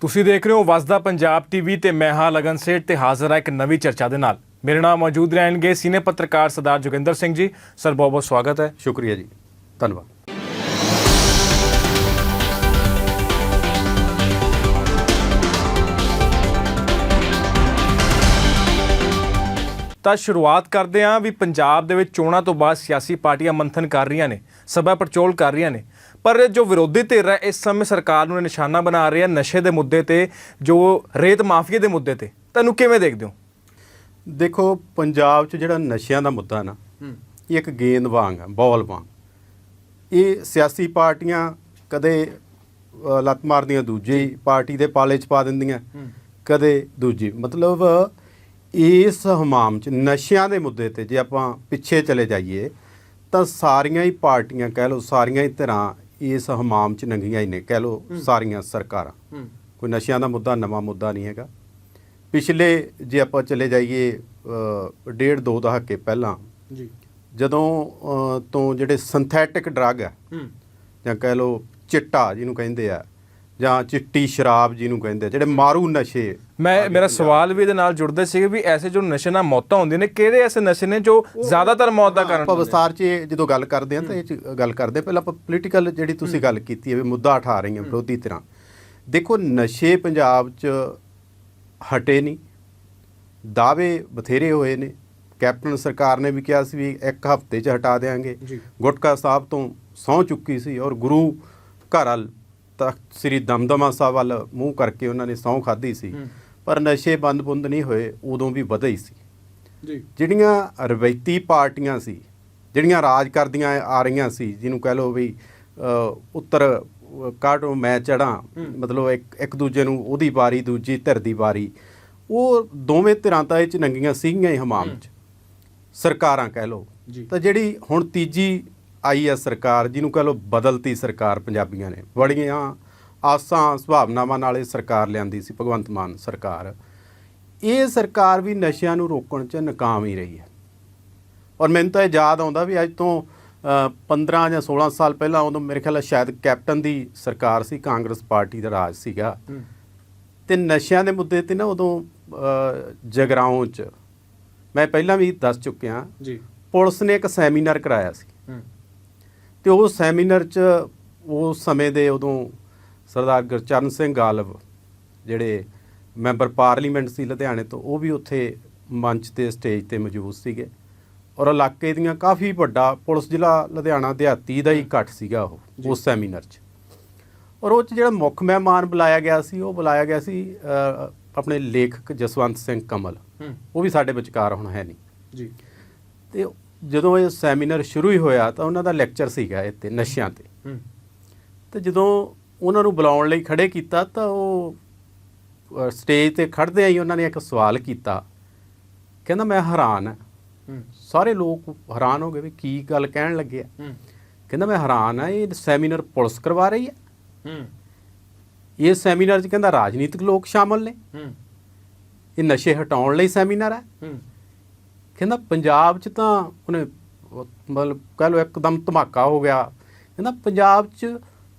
ਤੁਸੀਂ ਦੇਖ ਰਹੇ ਹੋ ਵਸਦਾ ਪੰਜਾਬ ਟੀਵੀ ਤੇ ਮੈਂ ਹਾਂ ਲਗਨ ਸੇਠ ਤੇ ਹਾਜ਼ਰ ਹਾਂ ਇੱਕ ਨਵੀਂ ਚਰਚਾ ਦੇ ਨਾਲ। ਮੇਰੇ ਨਾਲ ਮੌਜੂਦ ਰਹਿਣਗੇ ਸੀਨੀਅਰ ਪੱਤਰਕਾਰ ਸਰਦਾਰ ਜੋਗਿੰਦਰ ਸਿੰਘ ਜੀ। ਸਰ ਬਹੁਤ ਬਹੁਤ ਸਵਾਗਤ ਹੈ। ਸ਼ੁਕਰੀਆ ਜੀ। ਧੰਨਵਾਦ। ਤਾਂ ਸ਼ੁਰੂਆਤ ਕਰਦੇ ਹਾਂ ਵੀ ਪੰਜਾਬ ਦੇ ਵਿੱਚ ਚੋਣਾਂ ਤੋਂ ਬਾਅਦ ਸਿਆਸੀ ਪਾਰਟੀਆਂ ਮੰਥਨ ਕਰ ਰਹੀਆਂ ਨੇ ਸਭਾ ਪੜਚੋਲ ਕਰ ਰਹੀਆਂ ਨੇ। ਪਰ ਜੋ ਵਿਰੋਧੀ ਧਿਰ ਹੈ ਇਸ ਸਮੇਂ ਸਰਕਾਰ ਨੂੰ ਨਿਸ਼ਾਨਾ ਬਣਾ ਰਹੀ ਹੈ ਨਸ਼ੇ ਦੇ ਮੁੱਦੇ ਤੇ ਜੋ ਰੇਤ ਮਾਫੀਆ ਦੇ ਮੁੱਦੇ ਤੇ। ਤੁਹਾਨੂੰ ਕਿਵੇਂ ਦੇਖਦੇ ਹੋ? ਦੇਖੋ ਪੰਜਾਬ 'ਚ ਜਿਹੜਾ ਨਸ਼ਿਆਂ ਦਾ ਮੁੱਦਾ ਨਾ ਇਹ ਇੱਕ ਗੇਂਦ ਵਾਂਗ ਆ ਬਾਲ ਵਾਂਗ। ਇਹ ਸਿਆਸੀ ਪਾਰਟੀਆਂ ਕਦੇ ਲੱਤ ਮਾਰਦੀਆਂ ਦੂਜੀ ਪਾਰਟੀ ਦੇ ਪਾਲੇ 'ਚ ਪਾ ਦਿੰਦੀਆਂ ਕਦੇ ਦੂਜੀ। ਮਤਲਬ ਇਸ ਹਮਾਮ 'ਚ ਨਸ਼ਿਆਂ ਦੇ ਮੁੱਦੇ ਤੇ ਜੇ ਆਪਾਂ ਪਿੱਛੇ ਚਲੇ ਜਾਈਏ ਤਾਂ ਸਾਰੀਆਂ ਹੀ ਪਾਰਟੀਆਂ ਕਹਿ ਲਓ ਸਾਰੀਆਂ ਹੀ ਧਿਰਾਂ ਇਸ ਹਮਾਮ 'ਚ ਨੰਗੀਆਂ ਹੀ ਨੇ ਕਹਿ ਲਓ ਸਾਰੀਆਂ ਸਰਕਾਰਾਂ। ਕੋਈ ਨਸ਼ਿਆਂ ਦਾ ਮੁੱਦਾ ਨਵਾਂ ਮੁੱਦਾ ਨਹੀਂ ਹੈਗਾ। ਪਿਛਲੇ ਜੇ ਆਪਾਂ ਚਲੇ ਜਾਈਏ ਡੇਢ ਦੋ ਦਹਾਕੇ ਪਹਿਲਾਂ ਜੀ। ਜਦੋਂ ਤੋਂ ਜਿਹੜੇ ਸਿੰਥੈਟਿਕ ਡਰੱਗ ਆ ਜਾਂ ਕਹਿ ਲਓ ਚਿੱਟਾ ਜਿਹਨੂੰ ਕਹਿੰਦੇ ਆ ਜਾਂ ਚਿੱਟੀ ਸ਼ਰਾਬ ਜਿਹਨੂੰ ਕਹਿੰਦੇ ਆ ਜਿਹੜੇ ਮਾਰੂ ਨਸ਼ੇ ਮੈਂ ਮੇਰਾ ਸਵਾਲ ਵੀ ਇਹਦੇ ਨਾਲ ਜੁੜਦੇ ਸੀਗੇ ਵੀ ਐਸੇ ਜੋ ਨਸ਼ੇ ਨਾਲ ਮੌਤਾਂ ਹੁੰਦੀਆਂ ਨੇ ਕਿਹੜੇ ਐਸੇ ਨਸ਼ੇ ਨੇ ਜੋ ਜ਼ਿਆਦਾਤਰ ਮੌਤ ਦਾ ਕਾਰਨ ਆਪਾਂ? ਵਿਸਤਾਰ 'ਚ ਇਹ ਜਦੋਂ ਗੱਲ ਕਰਦੇ ਹਾਂ ਤਾਂ ਇਹ 'ਚ ਗੱਲ ਕਰਦੇ ਹਾਂ। ਪਹਿਲਾਂ ਆਪਾਂ ਪੋਲੀਟੀਕਲ ਜਿਹੜੀ ਤੁਸੀਂ ਗੱਲ ਕੀਤੀ ਹੈ ਵੀ ਮੁੱਦਾ ਉਠਾ ਰਹੀਆਂ ਵਿਰੋਧੀ ਧਿਰਾਂ। ਦੇਖੋ ਨਸ਼ੇ ਪੰਜਾਬ 'ਚ ਹਟੇ ਨਹੀਂ। ਦਾਅਵੇ ਬਥੇਰੇ ਹੋਏ ਨੇ। ਕੈਪਟਨ ਸਰਕਾਰ ਨੇ ਵੀ ਕਿਹਾ ਸੀ ਵੀ ਇੱਕ ਹਫ਼ਤੇ 'ਚ ਹਟਾ ਦੇਾਂਗੇ। ਗੁਟਕਾ ਸਾਹਿਬ ਤੋਂ ਸਹੁੰ ਚੁੱਕੀ ਸੀ ਔਰ ਗੁਰੂ ਘਰ ਵੱਲ ਤਖਤ ਸ੍ਰੀ ਦਮਦਮਾ ਸਾਹਿਬ ਵੱਲ ਮੂੰਹ ਕਰਕੇ ਉਹਨਾਂ ਨੇ ਸਹੁੰ ਖਾਧੀ ਸੀ। ਪਰ ਨਸ਼ੇ ਬੰਦ-ਬੁੰਦ ਨਹੀਂ ਹੋਏ ਉਦੋਂ ਵੀ ਵਧੇ ਹੀ ਸੀ। ਜੀ। ਜਿਹੜੀਆਂ ਰਵੈਤੀ ਪਾਰਟੀਆਂ ਸੀ ਜਿਹੜੀਆਂ ਰਾਜ ਕਰਦੀਆਂ ਆ ਰਹੀਆਂ ਸੀ ਜਿਹਨੂੰ ਕਹਿ ਲਓ ਵੀ ਉੱਤਰ ਕਾਟੋ ਮੈਂ ਚੜਾਂ ਮਤਲਬ ਇੱਕ ਇੱਕ ਦੂਜੇ ਨੂੰ ਉਹਦੀ ਵਾਰੀ ਦੂਜੀ ਧਿਰ ਦੀ ਵਾਰੀ ਉਹ ਦੋਵੇਂ ਧਿਰਾਂ ਤਾਂ ਇਹ ਚ ਨੰਗੀਆਂ ਸੀਗੀਆਂ ਹੀ ਹਮਾਮ ਚ। ਸਰਕਾਰਾਂ ਕਹਿ ਲਓ। ਤਾਂ ਜਿਹੜੀ ਹੁਣ ਤੀਜੀ ਆਈ ਹੈ ਸਰਕਾਰ ਜਿਹਨੂੰ ਕਹਿ ਲਓ ਬਦਲਤੀ ਸਰਕਾਰ ਪੰਜਾਬੀਆਂ ਨੇ ਬੜੀਆਂ ਆਸਾਂ ਸੁਭਾਵਨਾਵਾਂ ਨਾਲ ਇਹ ਸਰਕਾਰ ਲਿਆਂਦੀ ਸੀ ਭਗਵੰਤ ਮਾਨ ਸਰਕਾਰ। ਇਹ ਸਰਕਾਰ ਵੀ ਨਸ਼ਿਆਂ ਨੂੰ ਰੋਕਣ 'ਚ ਨਾਕਾਮ ਹੀ ਰਹੀ ਹੈ। ਔਰ ਮੈਨੂੰ ਤਾਂ ਇਹ ਯਾਦ ਆਉਂਦਾ ਵੀ ਅੱਜ ਤੋਂ ਅ, 15 ਜਾਂ 16 ਸਾਲ ਪਹਿਲਾਂ ਉਦੋਂ ਮੇਰੇ ਖਿਆਲ ਸ਼ਾਇਦ ਕੈਪਟਨ ਦੀ ਸਰਕਾਰ ਸੀ ਕਾਂਗਰਸ ਪਾਰਟੀ ਦਾ ਰਾਜ ਸੀਗਾ। ਤੇ ਨਸ਼ਿਆਂ ਦੇ ਮੁੱਦੇ ਤੇ ਨਾ ਉਦੋਂ ਜਗਰਾਉਂ 'ਚ ਮੈਂ ਪਹਿਲਾਂ ਵੀ ਦੱਸ ਚੁੱਕਿਆ ਜੀ। ਪੁਲਿਸ ਨੇ ਇੱਕ ਸੈਮੀਨਾਰ ਕਰਾਇਆ ਸੀ। ਤੇ ਉਹ ਸੈਮੀਨਾਰ 'ਚ ਉਸ ਸਮੇਂ ਦੇ ਉਦੋਂ ਸਰਦਾਰ ਗੁਰਚਰਨ ਸਿੰਘ ਗਾਲਬ ਜਿਹੜੇ ਮੈਂਬਰ ਪਾਰਲੀਮੈਂਟ ਸੀ ਲੁਧਿਆਣੇ ਤੋਂ ਉਹ ਵੀ ਉੱਥੇ ਮੰਚ ਤੇ ਸਟੇਜ ਤੇ ਮੌਜੂਦ ਸੀਗੇ। ਔਰ ਇਲਾਕੇ ਦੀਆਂ ਕਾਫੀ ਵੱਡਾ ਪੁਲਿਸ ਜ਼ਿਲ੍ਹਾ ਲੁਧਿਆਣਾ ਦਿਹਾਤੀ ਦਾ ਹੀ ਇਕੱਠ ਸੀਗਾ ਉਹ ਉਸ ਸੈਮੀਨਾਰ 'ਚ। ਔਰ ਉਹ 'ਚ ਜਿਹੜਾ ਮੁੱਖ ਮਹਿਮਾਨ ਬੁਲਾਇਆ ਗਿਆ ਸੀ ਉਹ ਬੁਲਾਇਆ ਗਿਆ ਸੀ ਆਪਣੇ ਲੇਖਕ ਜਸਵੰਤ ਸਿੰਘ ਕਮਲ। ਉਹ ਵੀ ਸਾਡੇ ਵਿਚਕਾਰ ਹੁਣ ਹੈ ਨਹੀਂ। ਜੀ। ਤੇ ਜਦੋਂ ਇਹ ਸੈਮੀਨਾਰ ਸ਼ੁਰੂ ਹੀ ਹੋਇਆ ਤਾਂ ਉਹਨਾਂ ਦਾ ਲੈਕਚਰ ਸੀਗਾ ਇੱਥੇ ਨਸ਼ਿਆਂ ਤੇ। ਤੇ ਜਦੋਂ ਉਹਨਾਂ ਨੂੰ ਬੁਲਾਉਣ ਲਈ ਖੜੇ ਕੀਤਾ ਤਾਂ ਉਹ ਸਟੇਜ ਤੇ ਖੜਦੇ ਹੀ ਉਹਨਾਂ ਨੇ ਇੱਕ ਸਵਾਲ ਕੀਤਾ। ਕਹਿੰਦਾ ਮੈਂ ਹੈਰਾਨ ਹਾਂ। ਸਾਰੇ ਲੋਕ ਹੈਰਾਨ ਹੋ ਗਏ ਵੀ ਕੀ ਗੱਲ ਕਹਿਣ ਲੱਗੇ ਆ। ਕਹਿੰਦਾ ਮੈਂ ਹੈਰਾਨ ਆ ਇਹ ਸੈਮੀਨਾਰ ਪੁਲਿਸ ਕਰਵਾ ਰਹੀ ਹੈ। ਇਹ ਸੈਮੀਨਾਰ 'ਚ ਕਹਿੰਦਾ ਰਾਜਨੀਤਿਕ ਲੋਕ ਸ਼ਾਮਲ ਨੇ। ਇਹ ਨਸ਼ੇ ਹਟਾਉਣ ਲਈ ਸੈਮੀਨਾਰ ਹੈ। ਕਹਿੰਦਾ ਪੰਜਾਬ 'ਚ ਤਾਂ ਉਹਨੇ ਉਹ ਮਤਲਬ ਕਹਿ ਲਓ ਇੱਕਦਮ ਧਮਾਕਾ ਹੋ ਗਿਆ। ਕਹਿੰਦਾ ਪੰਜਾਬ 'ਚ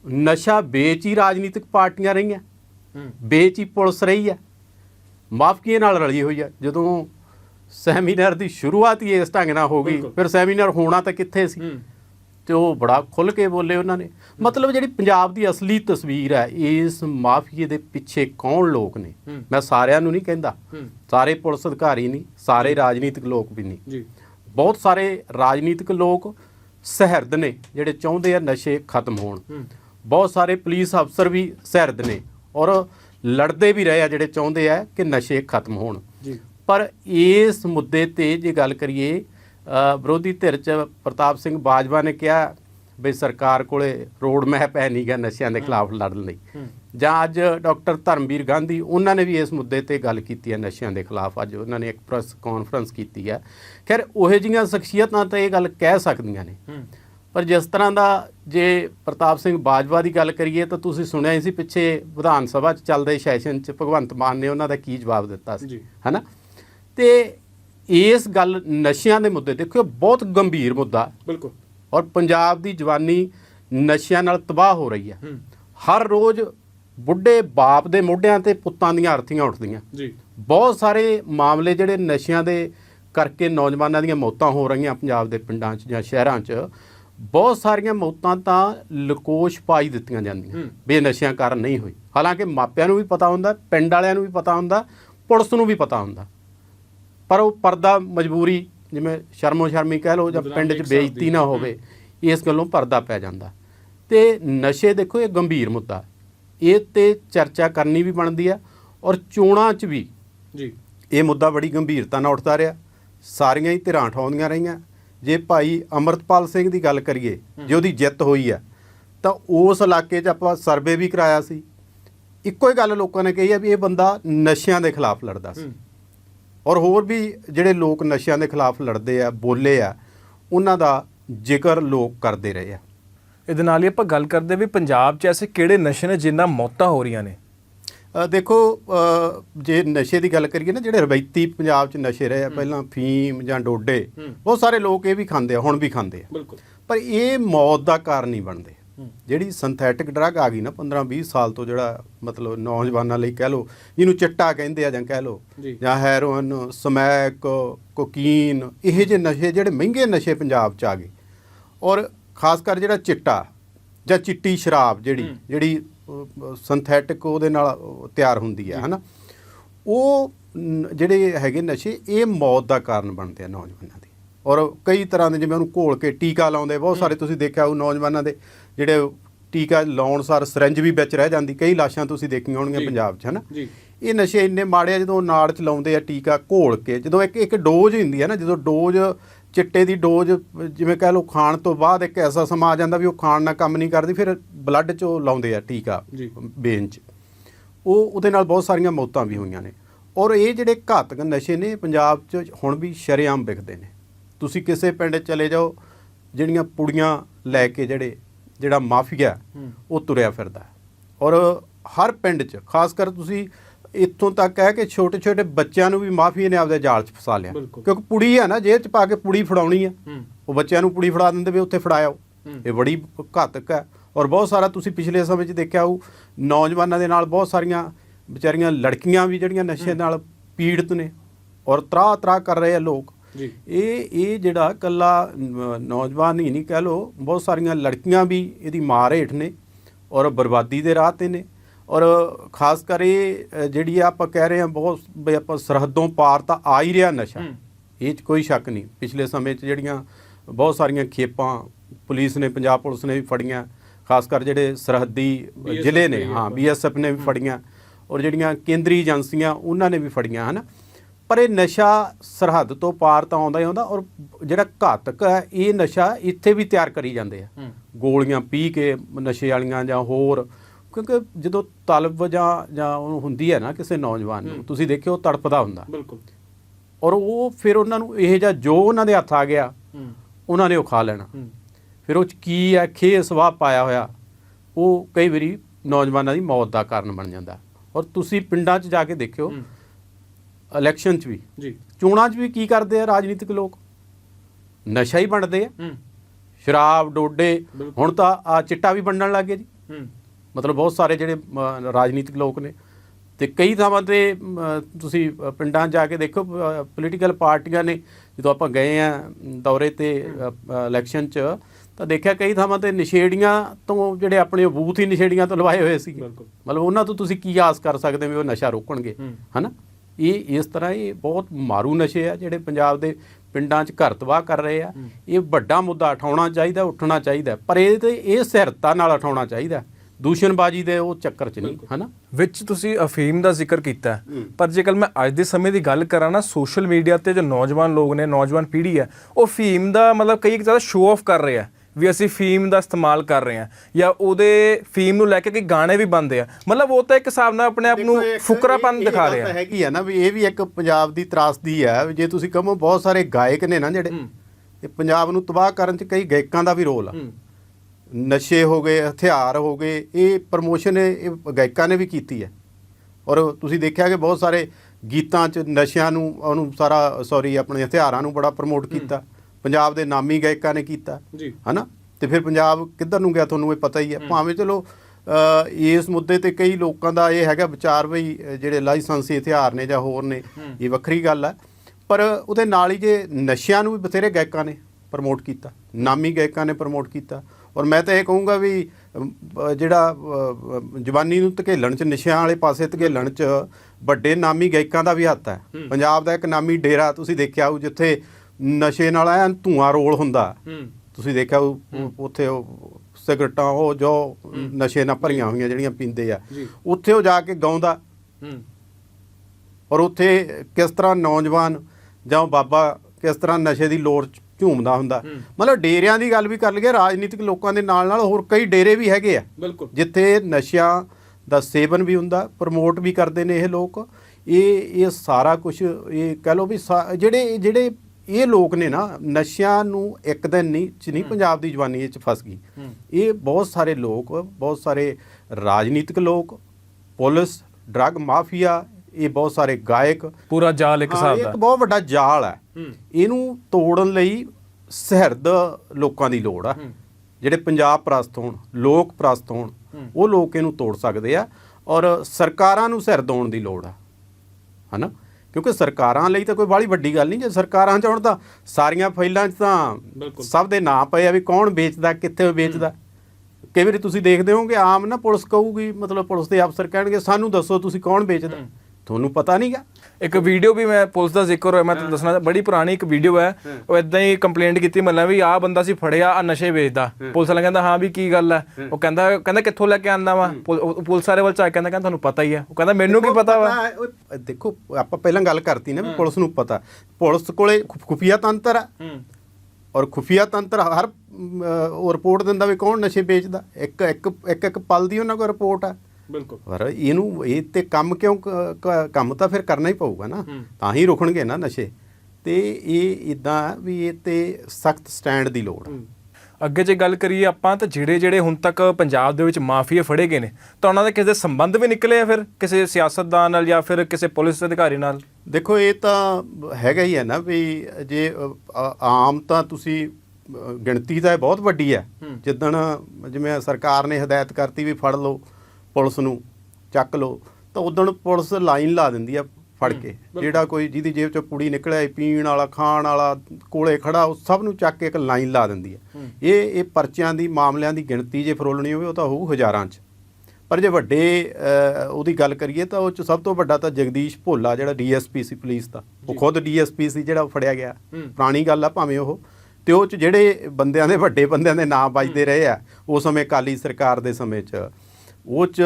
ਨਸ਼ਾ ਵੇਚ ਹੀ ਰਾਜਨੀਤਿਕ ਪਾਰਟੀਆਂ ਰਹੀਆਂ। ਵੇਚ ਹੀ ਪੁਲਿਸ ਰਹੀ ਹੈ। ਮਾਫਕੀਏ ਨਾਲ ਰਲੀ ਹੋਈ ਹੈ। ਜਦੋਂ ਸੈਮੀਨਾਰ ਦੀ ਸ਼ੁਰੂਆਤ ਹੀ ਇਸ ਢੰਗ ਨਾਲ ਹੋ ਗਈ। ਫਿਰ ਸੈਮੀਨਾਰ ਹੋਣਾ ਤਾਂ ਕਿੱਥੇ ਸੀ? ਤੇ ਉਹ ਬੜਾ ਖੁੱਲ ਕੇ ਬੋਲੇ ਉਹਨਾਂ ਨੇ। ਮਤਲਬ ਜਿਹੜੀ ਪੰਜਾਬ ਦੀ ਅਸਲੀ ਤਸਵੀਰ ਹੈ ਇਸ ਮਾਫੀਏ ਦੇ ਪਿੱਛੇ ਕੌਣ ਲੋਕ ਨੇ। ਮੈਂ ਸਾਰਿਆਂ ਨੂੰ ਨਹੀਂ ਕਹਿੰਦਾ। ਸਾਰੇ ਪੁਲਿਸ ਅਧਿਕਾਰੀ ਨਹੀਂ ਸਾਰੇ ਰਾਜਨੀਤਿਕ ਲੋਕ ਵੀ ਨਹੀਂ। ਜੀ। ਬਹੁਤ ਸਾਰੇ ਰਾਜਨੀਤਿਕ ਲੋਕ ਸਹਿਰਦ ਨੇ ਜਿਹੜੇ ਚਾਹੁੰਦੇ ਆ ਨਸ਼ੇ ਖਤਮ ਹੋਣ। ਬਹੁਤ ਸਾਰੇ ਪੁਲਿਸ ਅਫਸਰ ਵੀ ਸਹਿਰਦ ਨੇ ਔਰ ਲੜਦੇ ਵੀ ਰਹੇ ਆ ਜਿਹੜੇ ਚਾਹੁੰਦੇ ਆ ਕਿ ਨਸ਼ੇ ਖਤਮ ਹੋਣ। ਜੀ। ਪਰ ਇਸ ਮੁੱਦੇ ਤੇ ਜੇ ਗੱਲ ਕਰੀਏ ਵਿਰੋਧੀ ਧਿਰ ਚ ਪ੍ਰਤਾਪ ਸਿੰਘ ਬਾਜਵਾ ਨੇ ਕਿਹਾ ਵੀ ਸਰਕਾਰ ਕੋਲੇ ਰੋਡ ਮੈਪ ਹੈ ਨਹੀਂਗਾ ਨਸ਼ਿਆਂ ਦੇ ਖਿਲਾਫ ਲੜਨ ਲਈ। ਜਾਂ ਅੱਜ ਡਾਕਟਰ ਧਰਮਵੀਰ ਗਾਂਧੀ ਉਹਨਾਂ ਨੇ ਵੀ ਇਸ ਮੁੱਦੇ ਤੇ ਗੱਲ ਕੀਤੀ ਹੈ ਨਸ਼ਿਆਂ ਦੇ ਖਿਲਾਫ। ਅੱਜ ਉਹਨਾਂ ਨੇ ਇੱਕ ਪ੍ਰੈਸ ਕਾਨਫਰੰਸ ਕੀਤੀ ਹੈ। ਖੈਰ ਉਹੇ ਜਿਹੀਆਂ ਸ਼ਖਸੀਅਤਾਂ ਤਾਂ ਇਹ ਗੱਲ ਕਹਿ ਸਕਦੀਆਂ ਨੇ। ਪਰ ਜਿਸ ਤਰ੍ਹਾਂ ਦਾ ਜੇ ਪ੍ਰਤਾਪ ਸਿੰਘ ਬਾਜਵਾ ਦੀ ਗੱਲ ਕਰੀਏ ਤਾਂ ਤੁਸੀਂ ਸੁਣਿਆ ਹੀ ਸੀ ਪਿੱਛੇ ਵਿਧਾਨ ਸਭਾ 'ਚ ਚੱਲਦੇ ਸੈਸ਼ਨ 'ਚ ਭਗਵੰਤ ਮਾਨ ਨੇ ਉਹਨਾਂ ਦਾ ਕੀ ਜਵਾਬ ਦਿੱਤਾ ਸੀ। ਹੈਨਾ? ਤੇ ਇਸ ਗੱਲ ਨਸ਼ਿਆਂ ਦੇ ਮੁੱਦੇ ਦੇਖੋ ਬਹੁਤ ਗੰਭੀਰ ਮੁੱਦਾ। ਬਿਲਕੁਲ। ਔਰ ਪੰਜਾਬ ਦੀ ਜਵਾਨੀ ਨਸ਼ਿਆਂ ਨਾਲ ਤਬਾਹ ਹੋ ਰਹੀ ਹੈ। ਹਰ ਰੋਜ਼ ਬੁੱਢੇ ਬਾਪ ਦੇ ਮੋਢਿਆਂ ਤੇ ਪੁੱਤਾਂ ਦੀਆਂ ਅਰਥੀਆਂ ਉੱਠਦੀਆਂ। ਜੀ। ਬਹੁਤ ਸਾਰੇ ਮਾਮਲੇ ਜਿਹੜੇ ਨਸ਼ਿਆਂ ਦੇ ਕਰਕੇ ਨੌਜਵਾਨਾਂ ਦੀਆਂ ਮੌਤਾਂ ਹੋ ਰਹੀਆਂ ਪੰਜਾਬ ਦੇ ਪਿੰਡਾਂ 'ਚ ਜਾਂ ਸ਼ਹਿਰਾਂ 'ਚ ਬਹੁਤ ਸਾਰੀਆਂ ਮੌਤਾਂ ਤਾਂ ਲਕੋਸ਼ ਪਾਈ ਦਿੱਤੀਆਂ ਜਾਂਦੀਆਂ। ਵੀ ਇਹ ਨਸ਼ਿਆਂ ਕਾਰਨ ਨਹੀਂ ਹੋਈ। ਹਾਲਾਂਕਿ ਮਾਪਿਆਂ ਨੂੰ ਵੀ ਪਤਾ ਹੁੰਦਾ ਪਿੰਡ ਵਾਲਿਆਂ ਨੂੰ ਵੀ ਪਤਾ ਹੁੰਦਾ ਪੁਲਿਸ ਨੂੰ ਵੀ ਪਤਾ ਹੁੰਦਾ। ਪਰ ਉਹ ਪਰਦਾ ਮਜਬੂਰੀ ਜਿਵੇਂ ਸ਼ਰਮੋ ਸ਼ਰਮੀ ਕਹਿ ਲਓ ਜਾਂ ਪਿੰਡ 'ਚ। ਬੇਇੱਜ਼ਤੀ ਨਾ ਹੋਵੇ ਇਸ ਗੱਲੋਂ ਪਰਦਾ ਪੈ ਜਾਂਦਾ। ਤੇ ਨਸ਼ੇ ਦੇਖੋ ਇਹ ਗੰਭੀਰ ਮੁੱਦਾ। ਇਹ ਤੇ ਚਰਚਾ ਕਰਨੀ ਵੀ ਬਣਦੀ ਆ ਔਰ ਚੋਣਾਂ 'ਚ ਵੀ ਜੀ। ਇਹ ਮੁੱਦਾ ਬੜੀ ਗੰਭੀਰਤਾ ਨਾਲ ਉੱਠਦਾ ਰਿਹਾ। ਸਾਰੀਆਂ ਹੀ ਧਿਰਾਂ ਠਾਉਂਦੀਆਂ ਰਹੀਆਂ। ਜੇ ਭਾਈ ਅਮਰਤਪਾਲ ਸਿੰਘ ਦੀ ਗੱਲ ਕਰੀਏ ਜੇ ਉਹਦੀ ਜਿੱਤ ਹੋਈ ਆ ਤਾਂ ਉਸ ਇਲਾਕੇ 'ਚ ਆਪਾਂ ਸਰਵੇ ਵੀ ਕਰਾਇਆ ਸੀ। ਇੱਕੋ ਹੀ ਗੱਲ ਲੋਕਾਂ ਨੇ ਕਹੀ ਆ ਵੀ ਇਹ ਬੰਦਾ ਨਸ਼ਿਆਂ ਦੇ ਖਿਲਾਫ ਲੜਦਾ ਸੀ। ਹੂੰ। ਔਰ ਹੋਰ ਵੀ ਜਿਹੜੇ ਲੋਕ ਨਸ਼ਿਆਂ ਦੇ ਖਿਲਾਫ ਲੜਦੇ ਆ ਬੋਲੇ ਆ ਉਹਨਾਂ ਦਾ ਜ਼ਿਕਰ ਲੋਕ ਕਰਦੇ ਰਹੇ ਆ। ਇਹਦੇ ਨਾਲ ਹੀ ਆਪਾਂ ਗੱਲ ਕਰਦੇ ਵੀ ਪੰਜਾਬ 'ਚ ਐਸੇ ਕਿਹੜੇ ਨਸ਼ੇ ਨੇ ਜਿਨ੍ਹਾਂ ਮੌਤਾਂ ਹੋ ਰਹੀਆਂ ਨੇ। ਦੇਖੋ ਜੇ ਨਸ਼ੇ ਦੀ ਗੱਲ ਕਰੀਏ ਨਾ ਜਿਹੜੇ ਰਵਾਇਤੀ ਪੰਜਾਬ 'ਚ ਨਸ਼ੇ ਰਹੇ ਆ ਪਹਿਲਾਂ ਫੀਮ ਜਾਂ ਡੋਡੇ। ਬਹੁਤ ਸਾਰੇ ਲੋਕ ਇਹ ਵੀ ਖਾਂਦੇ ਆ ਹੁਣ ਵੀ ਖਾਂਦੇ ਆ ਪਰ ਇਹ ਮੌਤ ਦਾ ਕਾਰਨ ਨਹੀਂ ਬਣਦੇ। ਜਿਹੜੀ ਸਿੰਥੈਟਿਕ ਡਰੱਗ ਆ ਗਈ ਨਾ 15 20 ਸਾਲ ਤੋਂ ਜਿਹੜਾ ਮਤਲਬ ਨੌਜਵਾਨਾਂ ਲਈ ਕਹਿ ਲਓ ਜਿਹਨੂੰ ਚਿੱਟਾ ਕਹਿੰਦੇ ਆ ਜਾਂ ਕਹਿ ਲਓ ਜੀ। ਜਾਂ ਹੈਰੋਇਨ ਸਮੈਕ ਕੋਕੀਨ ਇਹ ਜਿਹੇ ਨਸ਼ੇ ਜਿਹੜੇ ਮਹਿੰਗੇ ਨਸ਼ੇ ਪੰਜਾਬ 'ਚ ਆ ਗਏ ਔਰ ਖਾਸ ਕਰ ਜਿਹੜਾ ਚਿੱਟਾ ਜਾਂ ਚਿੱਟੀ ਸ਼ਰਾਬ ਜਿਹੜੀ। ਜਿਹੜੀ ਸਿੰਥੈਟਿਕ ਉਹਦੇ ਨਾਲ ਤਿਆਰ ਹੁੰਦੀ ਹੈ ਹਨਾ? ਉਹ ਜਿਹੜੇ ਹੈਗੇ ਨਸ਼ੇ ਇਹ ਮੌਤ ਦਾ ਕਾਰਨ ਬਣਦੇ ਆ ਨੌਜਵਾਨਾਂ ਦੀ। ਔਰ ਕਈ ਤਰ੍ਹਾਂ ਦੇ ਜਿਵੇਂ ਉਹਨੂੰ ਘੋਲ ਕੇ ਟੀਕਾ ਲਾਉਂਦੇ ਬਹੁਤ ਸਾਰੇ ਤੁਸੀਂ ਦੇਖਿਆ ਉਹ ਨੌਜਵਾਨਾਂ ਦੇ ਜਿਹੜੇ ਟੀਕਾ ਲਾਉਣ ਸਾਰ ਸਰੰਜ ਵੀ ਵਿੱਚ ਰਹਿ ਜਾਂਦੀ ਕਈ ਲਾਸ਼ਾਂ ਤੁਸੀਂ ਦੇਖੀਆਂ ਹੋਣਗੀਆਂ। ਪੰਜਾਬ 'ਚ ਹਨਾ ਜੀ ਇਹ ਨਸ਼ੇ ਇੰਨੇ ਮਾੜੇ ਆ ਜਦੋਂ ਨਾੜ 'ਚ ਲਾਉਂਦੇ ਆ ਟੀਕਾ ਘੋਲ ਕੇ ਜਦੋਂ ਇੱਕ ਇੱਕ ਡੋਜ਼ ਹੁੰਦੀ ਹੈ ਨਾ ਜਦੋਂ ਡੋਜ਼ ਚਿੱਟੇ ਦੀ ਡੋਜ਼ ਜਿਵੇਂ ਕਹਿ ਲਓ ਖਾਣ ਤੋਂ ਬਾਅਦ ਇੱਕ ਐਸਾ ਸਮਾਂ ਆ ਜਾਂਦਾ ਵੀ ਉਹ ਖਾਣ ਨਾਲ ਕੰਮ ਨਹੀਂ ਕਰਦੀ ਫਿਰ ਬਲੱਡ 'ਚ ਉਹ ਲਾਉਂਦੇ ਆ ਟੀਕਾ। ਬੇਨ 'ਚ ਉਹ ਉਹਦੇ ਨਾਲ ਬਹੁਤ ਸਾਰੀਆਂ ਮੌਤਾਂ ਵੀ ਹੋਈਆਂ ਨੇ ਔਰ ਇਹ ਜਿਹੜੇ ਘਾਤਕ ਨਸ਼ੇ ਨੇ ਪੰਜਾਬ 'ਚ ਹੁਣ ਵੀ ਸ਼ਰੇਆਮ ਵਿਕਦੇ ਨੇ ਤੁਸੀਂ ਕਿਸੇ ਪਿੰਡ ਚਲੇ ਜਾਓ ਜਿਹੜੀਆਂ ਪੁੜੀਆਂ ਲੈ ਕੇ ਜਿਹੜੇ ਜਿਹੜਾ ਮਾਫੀਆ ਹੂੰ। ਉਹ ਤੁਰਿਆ ਫਿਰਦਾ ਹੈ। ਔਰ ਹਰ ਪਿੰਡ 'ਚ ਖਾਸ ਕਰ ਤੁਸੀਂ ਇੱਥੋਂ ਤੱਕ ਹੈ ਕਿ ਛੋਟੇ ਛੋਟੇ ਬੱਚਿਆਂ ਨੂੰ ਵੀ ਮਾਫੀਆ ਨੇ ਆਪਦੇ ਜਾਲ 'ਚ ਫਸਾ ਲਿਆ। ਕਿਉਂਕਿ ਪੁੜੀ ਆ ਨਾ ਜੇਲ੍ਹ 'ਚ ਪਾ ਕੇ ਪੁੜੀ ਫੜਾਉਣੀ ਆ ਹੂੰ ਉਹ ਬੱਚਿਆਂ ਨੂੰ ਪੁੜੀ ਫੜਾ ਦਿੰਦੇ ਵੀ ਉੱਥੇ ਫੜਾਇਓ ਹੂੰ। ਇਹ ਬੜੀ ਘਾਤਕ ਹੈ ਔਰ ਬਹੁਤ ਸਾਰਾ ਤੁਸੀਂ ਪਿਛਲੇ ਸਮੇਂ 'ਚ ਦੇਖਿਆ ਹੋ ਨੌਜਵਾਨਾਂ ਦੇ ਨਾਲ ਬਹੁਤ ਸਾਰੀਆਂ ਵਿਚਾਰੀਆਂ ਲੜਕੀਆਂ ਵੀ ਜਿਹੜੀਆਂ ਨਸ਼ੇ ਨਾਲ ਪੀੜਤ ਨੇ ਔਰ ਤਰਾ ਤਰਾ ਕਰ ਰਹੇ ਆ ਲੋਕ ਜੀ। ਇਹ ਇਹ ਜਿਹੜਾ ਕੱਲਾ ਨੌਜਵਾਨ ਹੀ ਨਹੀਂ ਕਹਿ ਲੋ ਬਹੁਤ ਸਾਰੀਆਂ ਲੜਕੀਆਂ ਵੀ ਇਹਦੀ ਮਾਰ ਹੇਠ ਨੇ ਔਰ ਬਰਬਾਦੀ ਦੇ ਰਾਹ ਤੇ ਨੇ। ਔਰ ਖਾਸ ਕਰ ਇਹ ਜਿਹੜੀ ਆਪਾਂ ਕਹਿ ਰਹੇ ਹਾਂ ਬਹੁਤ ਆਪਾਂ ਸਰਹੱਦੋਂ ਪਾਰ ਤਾਂ ਆ ਹੀ ਰਿਹਾ ਨਸ਼ਾ। ਇਹ 'ਚ ਕੋਈ ਸ਼ੱਕ ਨਹੀਂ। ਪਿਛਲੇ ਸਮੇਂ 'ਚ ਜਿਹੜੀਆਂ ਬਹੁਤ ਸਾਰੀਆਂ ਖੇਪਾਂ ਪੁਲਿਸ ਨੇ ਪੰਜਾਬ ਪੁਲਿਸ ਨੇ ਵੀ ਫੜੀਆਂ ਖਾਸ ਕਰ ਜਿਹੜੇ ਸਰਹੱਦੀ ਜ਼ਿਲ੍ਹੇ ਨੇ ਹਾਂ ਬੀਐਸਐਫ ਨੇ ਵੀ ਫੜੀਆਂ। ਔਰ ਜਿਹੜੀਆਂ ਕੇਂਦਰੀ ਏਜੰਸੀਆਂ ਉਹਨਾਂ ਨੇ ਵੀ ਫੜੀਆਂ ਹਨ? ਪਰ ਇਹ ਨਸ਼ਾ ਸਰਹੱਦ ਤੋਂ ਪਾਰ ਤਾਂ ਆਉਂਦਾ ਹੀ ਆਉਂਦਾ ਔਰ ਜਿਹੜਾ ਘਾਤਕ ਹੈ ਇਹ ਨਸ਼ਾ ਇੱਥੇ ਵੀ ਤਿਆਰ ਕਰੀ ਜਾਂਦੇ ਆ। ਗੋਲੀਆਂ ਪੀ ਕੇ ਨਸ਼ੇ ਵਾਲੀਆਂ ਜਾਂ ਹੋਰ ਕਿਉਂਕਿ ਜਦੋਂ ਤਲਬ ਜਾਂ ਜਾਂ ਉਹ ਹੁੰਦੀ ਹੈ ਨਾ ਕਿਸੇ ਨੌਜਵਾਨ ਨੂੰ। ਤੁਸੀਂ ਦੇਖਿਓ ਤੜਪਦਾ ਹੁੰਦਾ। ਬਿਲਕੁਲ। ਔਰ ਉਹ ਫਿਰ ਉਹਨਾਂ ਨੂੰ ਇਹ ਜਿਹਾ ਜੋ ਉਹਨਾਂ ਦੇ ਹੱਥ ਆ ਗਿਆ ਉਹਨਾਂ ਨੇ ਉਹ ਖਾ ਲੈਣਾ ਫਿਰ ਉਹ ਚ ਕੀ ਹੈ ਖੇ ਸਵਾਹ ਪਾਇਆ ਹੋਇਆ ਉਹ ਕਈ ਵਾਰੀ ਨੌਜਵਾਨਾਂ ਦੀ ਮੌਤ ਦਾ ਕਾਰਨ ਬਣ ਜਾਂਦਾ। ਔਰ ਤੁਸੀਂ ਪਿੰਡਾਂ 'ਚ ਜਾ ਕੇ ਦੇਖਿਓ। ਇਲੈਕਸ਼ਨ 'ਚ ਵੀ। ਜੀ। ਚੋਣਾਂ 'ਚ ਵੀ ਕੀ ਕਰਦੇ ਆ ਰਾਜਨੀਤਿਕ ਲੋਕ? ਨਸ਼ਾ ਹੀ ਵੰਡਦੇ ਆ। ਹੂੰ। ਸ਼ਰਾਬ ਡੋਡੇ। ਹੁਣ ਤਾਂ ਆ ਚਿੱਟਾ ਵੀ ਵੰਡਣ ਲੱਗ ਗਏ ਜੀ। ਹੂੰ। ਮਤਲਬ ਬਹੁਤ ਸਾਰੇ ਜਿਹੜੇ ਰਾਜਨੀਤਿਕ ਲੋਕ ਨੇ। ਤੇ ਕਈ ਥਾਵਾਂ ਤੇ ਤੁਸੀਂ ਪਿੰਡਾਂ ਜਾ ਕੇ ਦੇਖੋ ਪੋਲੀਟੀਕਲ ਪਾਰਟੀਆਂ ਨੇ ਜਦੋਂ ਆਪਾਂ ਗਏ ਆ ਦੌਰੇ ਤੇ ਇਲੈਕਸ਼ਨ 'ਚ ਤਾਂ ਦੇਖਿਆ ਕਈ ਥਾਵਾਂ ਤੇ ਨਸ਼ੇੜੀਆਂ ਤੋਂ ਜਿਹੜੇ ਆਪਣੇ ਬੂਥ ਹੀ ਨਸ਼ੇੜੀਆਂ ਤੋਂ ਲਵਾਏ ਹੋਏ ਸੀ। ਮਤਲਬ ਉਹਨਾਂ ਤੋਂ ਤੁਸੀਂ ਕੀ ਆਸ ਕਰ ਸਕਦੇ ਹੋ ਵੀ ਉਹ ਨਸ਼ਾ ਰੋਕਣਗੇ। ਹਨਾ? ਇਹ ਇਸ ਤਰ੍ਹਾਂ ਇਹ ਬਹੁਤ ਮਾਰੂ ਨਸ਼ੇ ਆ ਜਿਹੜੇ ਪੰਜਾਬ ਦੇ ਪਿੰਡਾਂ 'ਚ ਘਰ ਤਬਾਹ ਕਰ ਰਹੇ ਆ। ਇਹ ਵੱਡਾ ਮੁੱਦਾ ਉਠਾਉਣਾ ਚਾਹੀਦਾ ਉੱਠਣਾ ਚਾਹੀਦਾ। ਪਰ ਇਹ ਤੇ ਇਹ ਸਿਰਤਾ ਨਾਲ ਉਠਾਉਣਾ ਚਾਹੀਦਾ। ਦੂਸ਼ਣਬਾਜ਼ੀ ਦੇ ਉਹ ਚੱਕਰ 'ਚ ਨਹੀਂ ਹਨਾ? ਵਿੱਚ ਤੁਸੀਂ ਅਫੀਮ ਦਾ ਜ਼ਿਕਰ ਕੀਤਾ। ਪਰ ਜੇਕਰ ਮੈਂ ਅੱਜ ਦੇ ਸਮੇਂ ਦੀ ਗੱਲ ਕਰਾਂ ਨਾ ਸੋਸ਼ਲ ਮੀਡੀਆ ਤੇ ਜੋ ਨੌਜਵਾਨ ਲੋਕ ਨੇ ਨੌਜਵਾਨ ਪੀੜ੍ਹੀ ਹੈ ਉਹ ਫੀਮ ਦਾ ਮਤਲਬ ਕਈ ਜ਼ਿਆਦਾ ਸ਼ੋਅ ਆਫ ਕਰ ਰਹੇ ਆ। ਵੀ ਅਸੀਂ ਫੀਮ ਦਾ ਇਸਤੇਮਾਲ ਕਰ ਰਹੇ ਹਾਂ ਜਾਂ ਉਹਦੇ ਫੀਮ ਨੂੰ ਲੈ ਕੇ ਕਈ ਗਾਣੇ ਵੀ ਬਣਦੇ ਆ। ਮਤਲਬ ਉਹ ਤਾਂ ਇੱਕ ਹਿਸਾਬ ਨਾਲ ਆਪਣੇ ਆਪ ਨੂੰ ਫੁਕਰਾਪਨ ਦਿਖਾ ਰਹੇ ਆ। ਹੈਗੀ ਆ ਨਾ ਵੀ ਇਹ ਵੀ ਇੱਕ ਪੰਜਾਬ ਦੀ ਤਰਾਸਦੀ ਹੈ ਵੀ ਜੇ ਤੁਸੀਂ ਕਹੋ ਬਹੁਤ ਸਾਰੇ ਗਾਇਕ ਨੇ ਨਾ ਜਿਹੜੇ ਹੂੰ। ਇਹ ਪੰਜਾਬ ਨੂੰ ਤਬਾਹ ਕਰਨ 'ਚ ਕਈ ਗਾਇਕਾਂ ਦਾ ਵੀ ਰੋਲ ਆ। ਹੂੰ। ਨਸ਼ੇ ਹੋ ਗਏ ਹਥਿਆਰ ਹੋ ਗਏ ਇਹ ਪ੍ਰਮੋਸ਼ਨ ਇਹ ਗਾਇਕਾਂ ਨੇ ਵੀ ਕੀਤੀ ਹੈ ਔਰ ਤੁਸੀਂ ਦੇਖਿਆ ਕਿ ਬਹੁਤ ਸਾਰੇ ਗੀਤਾਂ 'ਚ ਨਸ਼ਿਆਂ ਨੂੰ ਉਹਨੂੰ ਸਾਰਾ ਸੌਰੀ ਆਪਣੇ ਹਥਿਆਰਾਂ ਨੂੰ ਬੜਾ ਪ੍ਰਮੋਟ ਕੀਤਾ। ਪੰਜਾਬ ਦੇ ਨਾਮੀ ਗਾਇਕਾਂ ਨੇ ਕੀਤਾ। ਜੀ। ਹਨਾ? ਤੇ ਫਿਰ ਪੰਜਾਬ ਕਿੱਧਰ ਨੂੰ ਗਿਆ ਤੁਹਾਨੂੰ ਇਹ ਪਤਾ ਹੀ ਹੈ। ਭਾਵੇਂ ਚਲੋ ਇਸ ਮੁੱਦੇ ਤੇ ਕਈ ਲੋਕਾਂ ਦਾ ਇਹ ਹੈਗਾ ਵਿਚਾਰ ਵੀ ਜਿਹੜੇ ਲਾਇਸੈਂਸੀ ਹਥਿਆਰ ਨੇ ਜਾਂ ਹੋਰ ਨੇ ਇਹ ਵੱਖਰੀ ਗੱਲ ਹੈ। ਪਰ ਉਹਦੇ ਨਾਲ ਹੀ ਜੇ ਨਸ਼ਿਆਂ ਨੂੰ ਵੀ ਬਥੇਰੇ ਗਾਇਕਾਂ ਨੇ ਪ੍ਰਮੋਟ ਕੀਤਾ। ਨਾਮੀ ਗਾਇਕਾਂ ਨੇ ਪ੍ਰਮੋਟ ਕੀਤਾ। ਔਰ ਮੈਂ ਤਾਂ ਇਹ ਕਹੂੰਗਾ ਵੀ ਜਿਹੜਾ ਜਵਾਨੀ ਨੂੰ ਧਕੇਲਣ ਚ ਨਸ਼ਿਆਂ ਵਾਲੇ ਪਾਸੇ ਧਕੇਲਣ ਚ ਵੱਡੇ ਨਾਮੀ ਗਾਇਕਾਂ ਦਾ ਵੀ ਹੱਥ ਹੈ। ਪੰਜਾਬ ਦਾ ਇੱਕ ਨਾਮੀ ਡੇਰਾ ਤੁਸੀਂ ਦੇਖਿਆ ਹੋਊ ਜਿੱਥੇ ਨਸ਼ੇ ਨਾਲ ਐਨ ਧੂਆਂ ਰੋਲ ਹੁੰਦਾ। ਤੁਸੀਂ ਦੇਖਿਆ ਉੱਥੇ ਉਹ ਸਿਗਰਟਾਂ ਉਹ ਜੋ ਨਸ਼ੇ ਨਾਲ ਭਰੀਆਂ ਹੋਈਆਂ ਜਿਹੜੀਆਂ ਪੀਂਦੇ ਆ। ਉੱਥੇ ਉਹ ਜਾ ਕੇ ਗਾਉਂਦਾ। ਔਰ ਉੱਥੇ ਕਿਸ ਤਰ੍ਹਾਂ ਨੌਜਵਾਨ ਜਾਂ ਬਾਬਾ ਕਿਸ ਤਰ੍ਹਾਂ ਨਸ਼ੇ ਦੀ ਲੋੜ ਝੂਮਦਾ ਹੁੰਦਾ। ਮਤਲਬ ਡੇਰਿਆਂ ਦੀ ਗੱਲ ਵੀ ਕਰ ਲਈਏ ਰਾਜਨੀਤਿਕ ਲੋਕਾਂ ਦੇ ਨਾਲ ਨਾਲ ਹੋਰ ਕਈ ਡੇਰੇ ਵੀ ਹੈਗੇ ਆ। ਜਿੱਥੇ ਨਸ਼ਿਆਂ ਦਾ ਸੇਵਨ ਵੀ ਹੁੰਦਾ ਪ੍ਰਮੋਟ ਵੀ ਕਰਦੇ ਨੇ ਇਹ ਲੋਕ। ਇਹ ਇਹ ਸਾਰਾ ਕੁਝ ਇਹ ਕਹ ਲਓ ਵੀ ਜਿਹੜੇ ਜਿਹੜੇ ਇਹ ਲੋਕ ਨੇ ਨਾ ਨਸ਼ਿਆਂ ਨੂੰ ਇੱਕ ਦਿਨ ਨਹੀਂ ਚ ਨਹੀਂ ਪੰਜਾਬ ਦੀ ਜਵਾਨੀ ਇਹ ਚ ਫਸ ਗਈ। ਇਹ ਬਹੁਤ ਸਾਰੇ ਲੋਕ ਬਹੁਤ ਸਾਰੇ ਰਾਜਨੀਤਿਕ ਲੋਕ ਪੁਲਿਸ ਡਰੱਗ ਮਾਫੀਆ ਇਹ ਬਹੁਤ ਸਾਰੇ ਗਾਇਕ। ਪੂਰਾ ਜਾਲ ਇੱਕ ਹਿਸਾਬ ਦਾ ਇੱਕ ਬਹੁਤ ਵੱਡਾ ਜਾਲ ਹੈ। ਇਹਨੂੰ ਤੋੜਨ ਲਈ ਸਹਿਰਦ ਲੋਕਾਂ ਦੀ ਲੋੜ ਆ। ਜਿਹੜੇ ਪੰਜਾਬ ਪ੍ਰਸਤ ਹੋਣ ਲੋਕ ਪ੍ਰਸਤ ਹੋਣ ਉਹ ਲੋਕ ਇਹਨੂੰ ਤੋੜ ਸਕਦੇ ਆ। ਔਰ ਸਰਕਾਰਾਂ ਨੂੰ ਸਹਿਰਦ ਹੋਣ ਦੀ ਲੋੜ ਆ। ਹਨਾ? ਕਿਉਂਕਿ ਸਰਕਾਰਾਂ ਲਈ ਤਾਂ ਕੋਈ ਬਾਹਲੀ ਵੱਡੀ ਗੱਲ ਨਹੀਂ ਜੇ ਸਰਕਾਰਾਂ ਚ ਹੁਣ ਤਾਂ ਸਾਰੀਆਂ ਫਾਈਲਾਂ 'ਚ ਤਾਂ। ਸਭ ਦੇ ਨਾਂ ਪਏ ਆ ਵੀ ਕੌਣ ਵੇਚਦਾ ਕਿੱਥੇ ਵੇਚਦਾ। ਕਈ ਵਾਰੀ ਤੁਸੀਂ ਦੇਖਦੇ ਹੋਗੇ ਆਮ ਨਾ ਪੁਲਿਸ ਕਹੂਗੀ ਮਤਲਬ ਪੁਲਿਸ ਦੇ ਅਫਸਰ ਕਹਿਣਗੇ ਸਾਨੂੰ ਦੱਸੋ ਤੁਸੀਂ ਕੌਣ ਵੇਚਦਾ? ਤੁਹਾਨੂੰ ਪਤਾ ਨਹੀਂਗਾ ਇੱਕ ਵੀਡੀਓ ਵੀ ਮੈਂ ਪੁਲਿਸ ਦਾ ਜ਼ਿਕਰ ਹੋਇਆ ਮੈਂ ਤੁਹਾਨੂੰ ਦੱਸਣਾ ਬੜੀ ਪੁਰਾਣੀ ਇੱਕ ਵੀਡੀਓ ਹੈ। ਉਹ ਇਦਾਂ ਹੀ ਕੰਪਲੇਂਟ ਕੀਤੀ ਮਤਲਬ ਵੀ ਆਹ ਬੰਦਾ ਸੀ ਫੜਿਆ ਆ ਨਸ਼ੇ ਵੇਚਦਾ। ਪੁਲਿਸ ਵਾਲਾ ਕਹਿੰਦਾ ਹਾਂ ਵੀ ਕੀ ਗੱਲ ਹੈ? ਉਹ ਕਹਿੰਦਾ ਕਹਿੰਦਾ ਕਿੱਥੋਂ ਲੈ ਕੇ ਆਂਦਾ ਵਾ? ਪੁਲਿਸ ਵਾਲੇ ਵੱਲ ਚਾ ਕੇ ਕਹਿੰਦਾ ਕਹਿੰਦਾ ਤੁਹਾਨੂੰ ਪਤਾ ਹੀ ਹੈ। ਉਹ ਕਹਿੰਦਾ ਮੈਨੂੰ ਕੀ ਪਤਾ ਵਾ? ਹੈ, ਦੇਖੋ ਆਪਾਂ ਪਹਿਲਾਂ ਗੱਲ ਕਰਤੀ ਨਾ ਵੀ ਪੁਲਿਸ ਨੂੰ ਪਤਾ। ਪੁਲਿਸ ਕੋਲੇ ਖੁਫੀਆ ਤੰਤਰ ਆ। ਔਰ ਖੁਫੀਆ ਤੰਤਰ ਹਰ ਰਿਪੋਰਟ ਦਿੰਦਾ ਵੀ ਕੌਣ ਨਸ਼ੇ ਵੇਚਦਾ? ਇੱਕ ਇੱਕ ਇੱਕ ਇੱਕ ਪਲ ਦੀ ਉਹਨਾਂ ਕੋਲ ਰਿਪੋਰਟ ਆ। ਬਿਲਕੁਲ। ਪਰ ਇਹਨੂੰ ਇਹ ਤੇ ਕੰਮ ਕਿਉਂ ਕੰਮ ਤਾਂ ਫਿਰ ਕਰਨਾ ਹੀ ਪਊਗਾ ਨਾ। ਤਾਂ ਹੀ ਰੁਕਣਗੇ ਨਾ ਨਸ਼ੇ। ਤੇ ਇਹ ਇਦਾਂ ਵੀ ਇਹ ਤੇ ਸਖਤ ਸਟੈਂਡ ਦੀ ਲੋੜ ਆ। ਅੱਗੇ ਜੇ ਗੱਲ ਕਰੀਏ ਆਪਾਂ ਤਾਂ ਜਿਹੜੇ ਜਿਹੜੇ ਹੁਣ ਤੱਕ ਪੰਜਾਬ ਦੇ ਵਿੱਚ ਮਾਫੀਆ ਫੜੇ ਗਏ ਨੇ ਤਾਂ ਉਹਨਾਂ ਦੇ ਕਿਸੇ ਦੇ ਸੰਬੰਧ ਵੀ ਨਿਕਲੇ ਆ ਫਿਰ? ਕਿਸੇ ਸਿਆਸਤਦਾਨ ਨਾਲ ਜਾਂ ਫਿਰ ਕਿਸੇ ਪੁਲਿਸ ਅਧਿਕਾਰੀ ਨਾਲ? ਦੇਖੋ ਇਹ ਤਾਂ ਹੈਗਾ ਹੀ ਹੈ ਨਾ ਵੀ ਜੇ ਆਮ ਤਾਂ ਤੁਸੀਂ ਗਿਣਤੀ ਤਾਂ ਬਹੁਤ ਵੱਡੀ ਹੈ। ਜਿੱਦਣ ਜਿਵੇਂ ਸਰਕਾਰ ਨੇ ਹਦਾਇਤ ਕਰਤੀ ਵੀ ਫੜ ਲਓ ਪੁਲਿਸ ਨੂੰ ਚੱਕ ਲਓ ਤਾਂ ਉਦੋਂ ਪੁਲਿਸ ਲਾਈਨ ਲਾ ਦਿੰਦੀ ਆ ਫੜ ਕੇ। ਜਿਹੜਾ ਕੋਈ ਜਿਹਦੀ ਜੇਬ ਚੋਂ ਪੁੜੀ ਨਿਕਲਿਆ ਪੀਣ ਵਾਲਾ ਖਾਣ ਵਾਲਾ ਕੋਲੇ ਖੜਾ ਉਹ ਸਭ ਨੂੰ ਚੱਕ ਕੇ ਇੱਕ ਲਾਈਨ ਲਾ ਦਿੰਦੀ ਹੈ। ਇਹ ਇਹ ਪਰਚਿਆਂ ਦੀ ਮਾਮਲਿਆਂ ਦੀ ਗਿਣਤੀ ਜੇ ਫਰੋਲਣੀ ਹੋਵੇ ਉਹ ਤਾਂ ਹੋਊ ਹਜ਼ਾਰਾਂ 'ਚ। ਪਰ ਜੇ ਵੱਡੇ ਉਹਦੀ ਗੱਲ ਕਰੀਏ ਤਾਂ ਉਹ ਚ ਸਭ ਤੋਂ ਵੱਡਾ ਤਾਂ ਜਗਦੀਸ਼ ਭੋਲਾ ਜਿਹੜਾ ਡੀਐਸਪੀ ਸੀ ਪੁਲਿਸ ਦਾ। ਉਹ ਖੁਦ ਡੀਐਸਪੀ ਸੀ ਜਿਹੜਾ ਫੜਿਆ ਗਿਆ। ਪੁਰਾਣੀ ਗੱਲ ਆ ਭਾਵੇਂ ਉਹ। ਤੇ ਉਹ ਚ ਜਿਹੜੇ ਬੰਦਿਆਂ ਦੇ ਵੱਡੇ ਬੰਦਿਆਂ ਦੇ ਨਾਮ ਵੱਜਦੇ ਰਹੇ ਆ ਉਸ ਸਮੇਂ ਕਾਲੀ ਸਰਕਾਰ ਦੇ ਸਮੇਂ ਚ। ਉਹ ਚ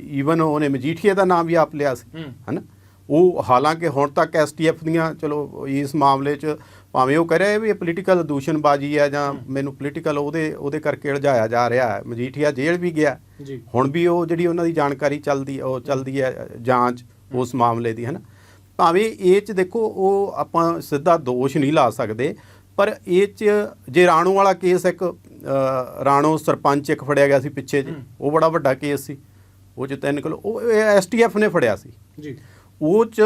ਈਵਨ ਉਹਨੇ ਮਜੀਠੀਆ ਦਾ ਨਾਮ ਵੀ ਆਪ ਲਿਆ ਸੀ ਹਨਾ? ਉਹ ਹਾਲਾਂਕਿ ਹੁਣ ਤੱਕ ਐਸਟੀਐਫ ਦੀਆਂ ਚਲੋ ਇਸ ਮਾਮਲੇ 'ਚ ਭਾਵੇਂ ਉਹ ਕਹਿ ਰਿਹਾ ਵੀ ਇਹ ਪੋਲੀਟੀਕਲ ਦੂਸ਼ਣਬਾਜ਼ੀ ਹੈ ਜਾਂ ਮੈਨੂੰ ਪੋਲੀਟੀਕਲ ਉਹਦੇ ਉਹਦੇ ਕਰਕੇ ਇਲਝਾਇਆ ਜਾ ਰਿਹਾ ਹੈ। ਮਜੀਠੀਆ ਜੇਲ੍ਹ ਵੀ ਗਿਆ। ਹੁਣ ਵੀ ਉਹ ਜਿਹੜੀ ਉਹਨਾਂ ਦੀ ਜਾਣਕਾਰੀ ਚੱਲਦੀ ਉਹ ਚੱਲਦੀ ਹੈ ਜਾਂਚ ਉਸ ਮਾਮਲੇ ਦੀ ਹੈ ਨਾ ਭਾਵੇਂ ਇਹ ਚ ਦੇਖੋ ਉਹ ਆਪਾਂ ਸਿੱਧਾ ਦੋਸ਼ ਨਹੀਂ ਲਾ ਸਕਦੇ ਪਰ ਇਹ ਚ ਜੇ ਰਾਣੋ ਵਾਲਾ ਕੇਸ ਇੱਕ ਰਾਣੋ ਸਰਪੰਚ ਇੱਕ ਫੜਿਆ ਗਿਆ ਸੀ ਪਿੱਛੇ ਜੇ ਉਹ ਬੜਾ ਵੱਡਾ ਕੇਸ ਸੀ। ਉਹ ਚ ਤਿੰਨ ਕਿਲੋ ਉਹ ਐਸਟੀਐਫ ਨੇ ਫੜਿਆ ਸੀ। ਜੀ। ਉਹ ਚ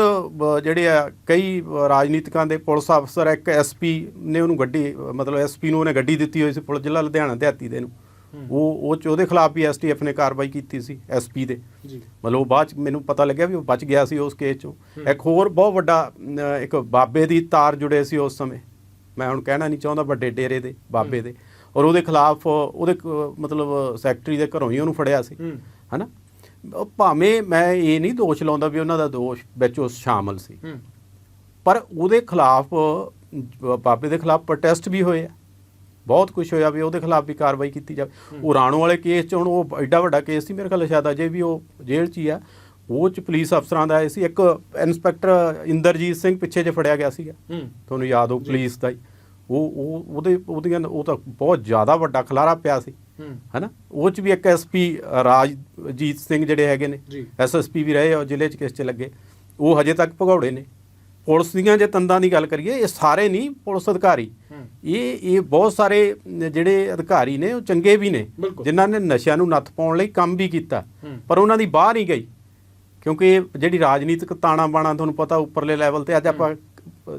ਜਿਹੜੇ ਆ ਕਈ ਰਾਜਨੀਤਿਕਾਂ ਦੇ ਪੁਲਿਸ ਅਫਸਰ ਇੱਕ ਐਸਪੀ ਨੇ ਉਹਨੂੰ ਗੱਡੀ ਮਤਲਬ ਐਸਪੀ ਨੂੰ ਉਹਨੇ ਗੱਡੀ ਦਿੱਤੀ ਹੋਈ ਸੀ ਪੁਲਿਸ ਜ਼ਿਲ੍ਹਾ ਲੁਧਿਆਣਾ ਦਿਹਾਤੀ ਦੇ ਨੂੰ। ਉਹ ਉਹ ਚ ਉਹਦੇ ਖਿਲਾਫ ਵੀ ਐਸਟੀਐਫ ਨੇ ਕਾਰਵਾਈ ਕੀਤੀ ਸੀ ਐਸਪੀ ਦੇ। ਜੀ। ਮਤਲਬ ਉਹ ਬਾਅਦ ਚ ਮੈਨੂੰ ਪਤਾ ਲੱਗਿਆ ਵੀ ਉਹ ਬਚ ਗਿਆ ਸੀ ਉਸ ਕੇਸ ਚੋਂ। ਇੱਕ ਹੋਰ ਬਹੁਤ ਵੱਡਾ ਇੱਕ ਬਾਬੇ ਦੀ ਤਾਰ ਜੁੜੇ ਸੀ ਉਸ ਸਮੇਂ। ਮੈਂ ਹੁਣ ਕਹਿਣਾ ਨਹੀਂ ਚਾਹੁੰਦਾ ਵੱਡੇ ਡੇਰੇ ਦੇ ਬਾਬੇ ਦੇ। ਔਰ ਉਹਦੇ ਖਿਲਾਫ ਉਹਦੇ ਮਤਲਬ ਸੈਕਟਰੀ ਦੇ ਘਰੋਂ ਹੀ ਉਹਨੂੰ ਫੜਿਆ ਸੀ। ਹਨਾ? ਉਹ ਭਾਵੇਂ ਮੈਂ ਇਹ ਨਹੀਂ ਦੋਸ਼ ਲਾਉਂਦਾ ਵੀ ਉਹਨਾਂ ਦਾ ਦੋਸ਼ ਵਿੱਚ ਉਸ ਸ਼ਾਮਲ ਸੀ। ਪਰ ਉਹਦੇ ਖਿਲਾਫ ਬਾਬੇ ਦੇ ਖਿਲਾਫ ਪ੍ਰੋਟੈਸਟ ਵੀ ਹੋਏ ਆ। ਬਹੁਤ ਕੁਝ ਹੋਇਆ ਵੀ ਉਹਦੇ ਖਿਲਾਫ ਵੀ ਕਾਰਵਾਈ ਕੀਤੀ ਜਾਵੇ। ਉਹ ਰਾਣੋ ਵਾਲੇ ਕੇਸ 'ਚ ਹੁਣ ਉਹ ਐਡਾ ਵੱਡਾ ਕੇਸ ਸੀ ਮੇਰੇ ਖਿਆਲ ਸ਼ਾਇਦ ਅਜੇ ਵੀ ਉਹ ਜੇਲ੍ਹ 'ਚ ਹੀ ਆ। ਉਹ 'ਚ ਪੁਲਿਸ ਅਫਸਰਾਂ ਦਾ ਆਏ ਸੀ ਇੱਕ ਇਨਸਪੈਕਟਰ ਇੰਦਰਜੀਤ ਸਿੰਘ ਪਿੱਛੇ ਜੇ ਫੜਿਆ ਗਿਆ ਸੀਗਾ। ਤੁਹਾਨੂੰ ਯਾਦ ਹੋ ਪੁਲਿਸ ਦਾ ਹੀ। ਉਹ ਉਹ ਉਹਦੇ ਉਹਦੀਆਂ ਉਹ ਤਾਂ ਬਹੁਤ ਜ਼ਿਆਦਾ ਵੱਡਾ ਖਲਾਰਾ ਪਿਆ ਸੀ। ਹਨਾ? ਉਹ 'ਚ ਵੀ ਇੱਕ ਐਸਪੀ ਰਾਜਜੀਤ ਸਿੰਘ ਜਿਹੜੇ ਹੈਗੇ ਨੇ। ਐਸਐਸਪੀ ਵੀ ਰਹੇ ਉਹ ਜ਼ਿਲ੍ਹੇ 'ਚ ਕਿਸ 'ਚ ਲੱਗੇ। ਉਹ ਹਜੇ ਤੱਕ ਭਗੌੜੇ ਨੇ। ਪੁਲਿਸ ਦੀਆਂ ਜੇ ਤੰਦਾਂ ਦੀ ਗੱਲ ਕਰੀਏ ਇਹ ਸਾਰੇ ਨਹੀਂ ਪੁਲਿਸ ਅਧਿਕਾਰੀ। ਇਹ ਇਹ ਬਹੁਤ ਸਾਰੇ ਜਿਹੜੇ ਅਧਿਕਾਰੀ ਨੇ ਉਹ ਚੰਗੇ ਵੀ ਨੇ। ਜਿਨ੍ਹਾਂ ਨੇ ਨਸ਼ਿਆਂ ਨੂੰ ਨੱਥ ਪਾਉਣ ਲਈ ਕੰਮ ਵੀ ਕੀਤਾ। ਪਰ ਉਹਨਾਂ ਦੀ ਬਾਹਰ ਨਹੀਂ ਗਈ। ਕਿਉਂਕਿ ਜਿਹੜੀ ਰਾਜਨੀਤਿਕ ਤਾਣਾ ਬਾਣਾ ਤੁਹਾਨੂੰ ਪਤਾ ਉੱਪਰਲੇ ਲੈਵਲ ਤੇ ਅੱਜ ਆਪਾਂ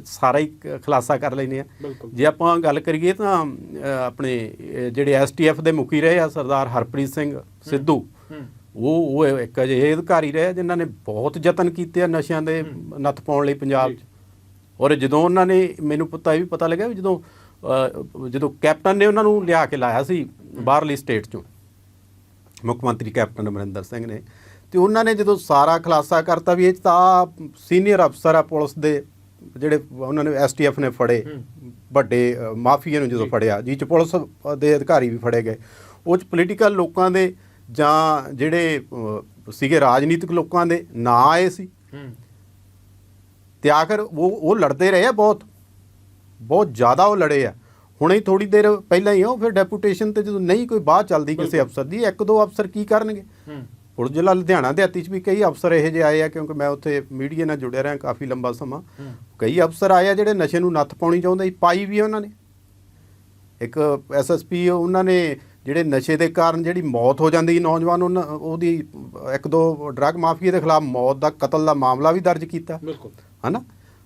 ਸਾਰਾ ਹੀ ਖੁਲਾਸਾ ਕਰ ਲੈਨੇ ਆ ਜੇ ਆਪਾਂ ਗੱਲ ਕਰੀਏ ਤਾਂ ਆਪਣੇ ਜਿਹੜੇ ਐਸਟੀਐਫ ਦੇ ਮੁਖੀ ਰਹੇ ਆ ਸਰਦਾਰ ਹਰਪ੍ਰੀਤ ਸਿੰਘ ਸਿੱਧੂ ਉਹ ਉਹ ਇੱਕ ਅਜਿਹੇ ਅਧਿਕਾਰੀ ਰਹੇ ਜਿਨ੍ਹਾਂ ਨੇ ਬਹੁਤ ਯਤਨ ਕੀਤੇ ਆ ਨਸ਼ਿਆਂ ਦੇ ਨੱਥ ਪਾਉਣ ਲਈ ਪੰਜਾਬ 'ਚ। ਔਰ ਜਦੋਂ ਉਹਨਾਂ ਨੇ ਮੈਨੂੰ ਪਤਾ ਇਹ ਵੀ ਪਤਾ ਲੱਗਿਆ ਵੀ ਜਦੋਂ ਜਦੋਂ ਕੈਪਟਨ ਨੇ ਉਹਨਾਂ ਨੂੰ ਲਿਆ ਕੇ ਲਾਇਆ ਸੀ ਬਾਹਰਲੀ ਸਟੇਟ 'ਚੋਂ ਮੁੱਖ ਮੰਤਰੀ ਕੈਪਟਨ ਅਮਰਿੰਦਰ ਸਿੰਘ ਨੇ ਤੇ ਉਹਨਾਂ ਨੇ ਜਦੋਂ ਸਾਰਾ ਖੁਲਾਸਾ ਕਰਤਾ ਵੀ ਇਹ ਤਾਂ ਸੀਨੀਅਰ ਅਫਸਰ ਆ ਪੁਲਿਸ ਦੇ ਜਿਹੜੇ ਉਹਨਾਂ ਨੇ ਐਸਟੀਐਫ ਨੇ ਫੜੇ ਵੱਡੇ ਮਾਫੀਆ ਨੂੰ ਜਦੋਂ ਫੜਿਆ ਜਿਹ ਚ ਪੁਲਿਸ ਦੇ ਅਧਿਕਾਰੀ ਵੀ ਫੜੇ ਗਏ। ਉਹ ਚ ਪੋਲੀਟੀਕਲ ਲੋਕਾਂ ਦੇ ਜਾਂ ਜਿਹੜੇ ਸੀਗੇ ਰਾਜਨੀਤਿਕ ਲੋਕਾਂ ਦੇ ਨਾਂ ਆਏ ਸੀ। ਤੇ ਆਖਰ ਉਹ ਉਹ ਲੜਦੇ ਰਹੇ ਆ ਬਹੁਤ ਬਹੁਤ ਜ਼ਿਆਦਾ ਉਹ ਲੜੇ ਆ। ਹੁਣੇ ਹੀ ਥੋੜੀ ਦੇਰ ਪਹਿਲਾਂ ਹੀ ਉਹ ਫਿਰ ਡੈਪੂਟੇਸ਼ਨ ਤੇ ਜਦੋਂ ਨਹੀਂ ਕੋਈ ਬਾਤ ਚੱਲਦੀ ਕਿਸੇ ਅਫਸਰ ਦੀ ਇੱਕ ਦੋ ਅਫਸਰ ਕੀ ਕਰਨਗੇ? ਹੁਣ ਜ਼ਿਲ੍ਹਾ ਲੁਧਿਆਣਾ ਦੇ ਹੱਥੀ 'ਚ ਵੀ ਕਈ ਅਫਸਰ ਇਹੋ ਜਿਹੇ ਆਏ ਆ ਕਿਉਂਕਿ ਮੈਂ ਉੱਥੇ ਮੀਡੀਆ ਨਾਲ ਜੁੜਿਆ ਰਿਹਾ ਕਾਫੀ ਲੰਬਾ ਸਮਾਂ। ਕਈ ਅਫਸਰ ਆਏ ਆ ਜਿਹੜੇ ਨਸ਼ੇ ਨੂੰ ਨੱਥ ਪਾਉਣੀ ਚਾਹੁੰਦੇ ਸੀ ਪਾਈ ਵੀ ਉਹਨਾਂ ਨੇ। ਇੱਕ ਐਸਐਸਪੀ ਉਹਨਾਂ ਨੇ ਜਿਹੜੇ ਨਸ਼ੇ ਦੇ ਕਾਰਨ ਜਿਹੜੀ ਮੌਤ ਹੋ ਜਾਂਦੀ ਨੌਜਵਾਨ ਉਹਨਾਂ ਉਹਦੀ ਇੱਕ ਦੋ ਡਰੱਗ ਮਾਫੀਆ ਦੇ ਖਿਲਾਫ ਮੌਤ ਦਾ ਕਤਲ ਦਾ ਮਾਮਲਾ ਵੀ ਦਰਜ ਕੀਤਾ। ਬਿਲਕੁਲ। ਹਨਾ?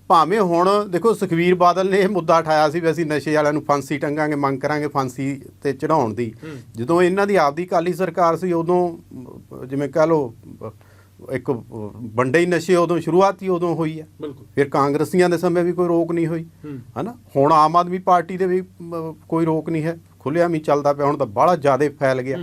ਭਾਵੇਂ ਹੁਣ ਦੇਖੋ ਸੁਖਵੀਰ ਬਾਦਲ ਨੇ ਇਹ ਮੁੱਦਾ ਉਠਾਇਆ ਸੀ ਵੀ ਅਸੀਂ ਨਸ਼ੇ ਵਾਲਿਆਂ ਨੂੰ ਫਾਂਸੀ ਟੰਗਾਂਗੇ ਮੰਗ ਕਰਾਂਗੇ ਫਾਂਸੀ ਤੇ ਚੜਾਉਣ ਦੀ। ਜਦੋਂ ਇਹਨਾਂ ਦੀ ਆਪਦੀ ਕਾਲੀ ਸਰਕਾਰ ਸੀ ਉਦੋਂ ਜਿਵੇਂ ਕਹ ਲਓ ਅ, ਇੱਕ ਵੰਡੇ ਹੀ ਨਸ਼ੇ ਉਦੋਂ ਸ਼ੁਰੂਆਤ ਹੀ ਉਦੋਂ ਹੋਈ ਬਿਲਕੁਲ। ਫਿਰ ਕਾਂਗਰਸੀਆਂ ਦੇ ਸਮੇਂ ਵੀ ਕੋਈ ਰੋਕ ਨਹੀਂ ਹੋਈ। ਹਨਾ? ਹੁਣ ਆਮ ਆਦਮੀ ਪਾਰਟੀ ਦੇ ਵੀ ਕੋਈ ਰੋਕ ਨਹੀਂ ਹੈ। ਖੁੱਲਿਆ ਵੀ ਚੱਲਦਾ ਪਿਆ ਹੁਣ ਤਾਂ ਬੜਾ ਜ਼ਿਆਦਾ ਫੈਲ ਗਿਆ।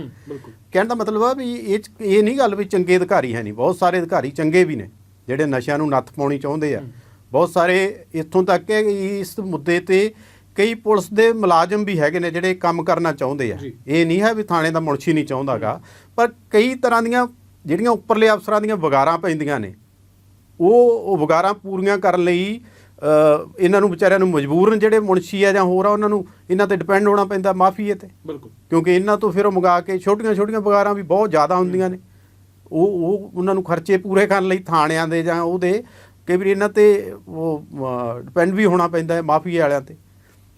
ਕਹਿਣ ਦਾ ਮਤਲਬ ਆ ਵੀ ਇਹ ਇਹ ਨਹੀਂ ਗੱਲ ਵੀ ਚੰਗੇ ਅਧਿਕਾਰੀ ਹੈ ਨਹੀਂ। ਬਹੁਤ ਸਾਰੇ ਅਧਿਕਾਰੀ ਚੰਗੇ ਵੀ ਨੇ ਜਿਹੜੇ ਨਸ਼ਿਆਂ ਨੂੰ ਨੱਥ ਪਾਉਣੀ ਚਾਹੁੰਦੇ ਆ। ਬਹੁਤ ਸਾਰੇ ਇੱਥੋਂ ਤੱਕ ਕਿ ਇਸ ਮੁੱਦੇ ਤੇ ਕਈ ਪੁਲਿਸ ਦੇ ਮੁਲਾਜ਼ਮ ਵੀ ਹੈਗੇ ਨੇ ਜਿਹੜੇ ਕੰਮ ਕਰਨਾ ਚਾਹੁੰਦੇ ਆ। ਇਹ ਨਹੀਂ ਹੈ ਵੀ ਥਾਣੇ ਦਾ ਮੁਨਸ਼ੀ ਨਹੀਂ ਚਾਹੁੰਦਾਗਾ ਪਰ ਕਈ ਤਰ੍ਹਾਂ ਦੀਆਂ ਜਿਹੜੀਆਂ ਉੱਪਰਲੇ ਅਫਸਰਾਂ ਦੀਆਂ ਵਗਾਰਾਂ ਪੈਂਦੀਆਂ ਨੇ ਉਹ ਉਹ ਵਗਾਰਾਂ ਪੂਰੀਆਂ ਕਰਨ ਲਈ ਇਹਨਾਂ ਨੂੰ ਵਿਚਾਰਿਆਂ ਨੂੰ ਮਜਬੂਰਨ ਜਿਹੜੇ ਮੁਨਸ਼ੀ ਆ ਜਾਂ ਹੋਰ ਆ ਉਹਨਾਂ ਨੂੰ ਇਹਨਾਂ ਤੇ ਡਿਪੈਂਡ ਹੋਣਾ ਪੈਂਦਾ ਮਾਫੀਏ ਤੇ। ਬਿਲਕੁਲ। ਕਿਉਂਕਿ ਇਹਨਾਂ ਤੋਂ ਫਿਰ ਉਹ ਮੰਗਾ ਕੇ ਛੋਟੀਆਂ ਛੋਟੀਆਂ ਵਗਾਰਾਂ ਵੀ ਬਹੁਤ ਜ਼ਿਆਦਾ ਹੁੰਦੀਆਂ ਨੇ। ਉਹ ਉਹ ਉਹਨਾਂ ਨੂੰ ਖਰਚੇ ਪੂਰੇ ਕਰਨ ਲਈ ਥਾਣਿਆਂ ਦੇ ਜਾਂ ਉਹਦੇ ਕਈ ਵਾਰੀ ਇਹਨਾਂ ਤੇ ਉਹ ਡਿਪੈਂਡ ਵੀ ਹੋਣਾ ਪੈਂਦਾ ਹੈ ਮਾਫੀਏ ਵਾਲਿਆਂ ਤੇ।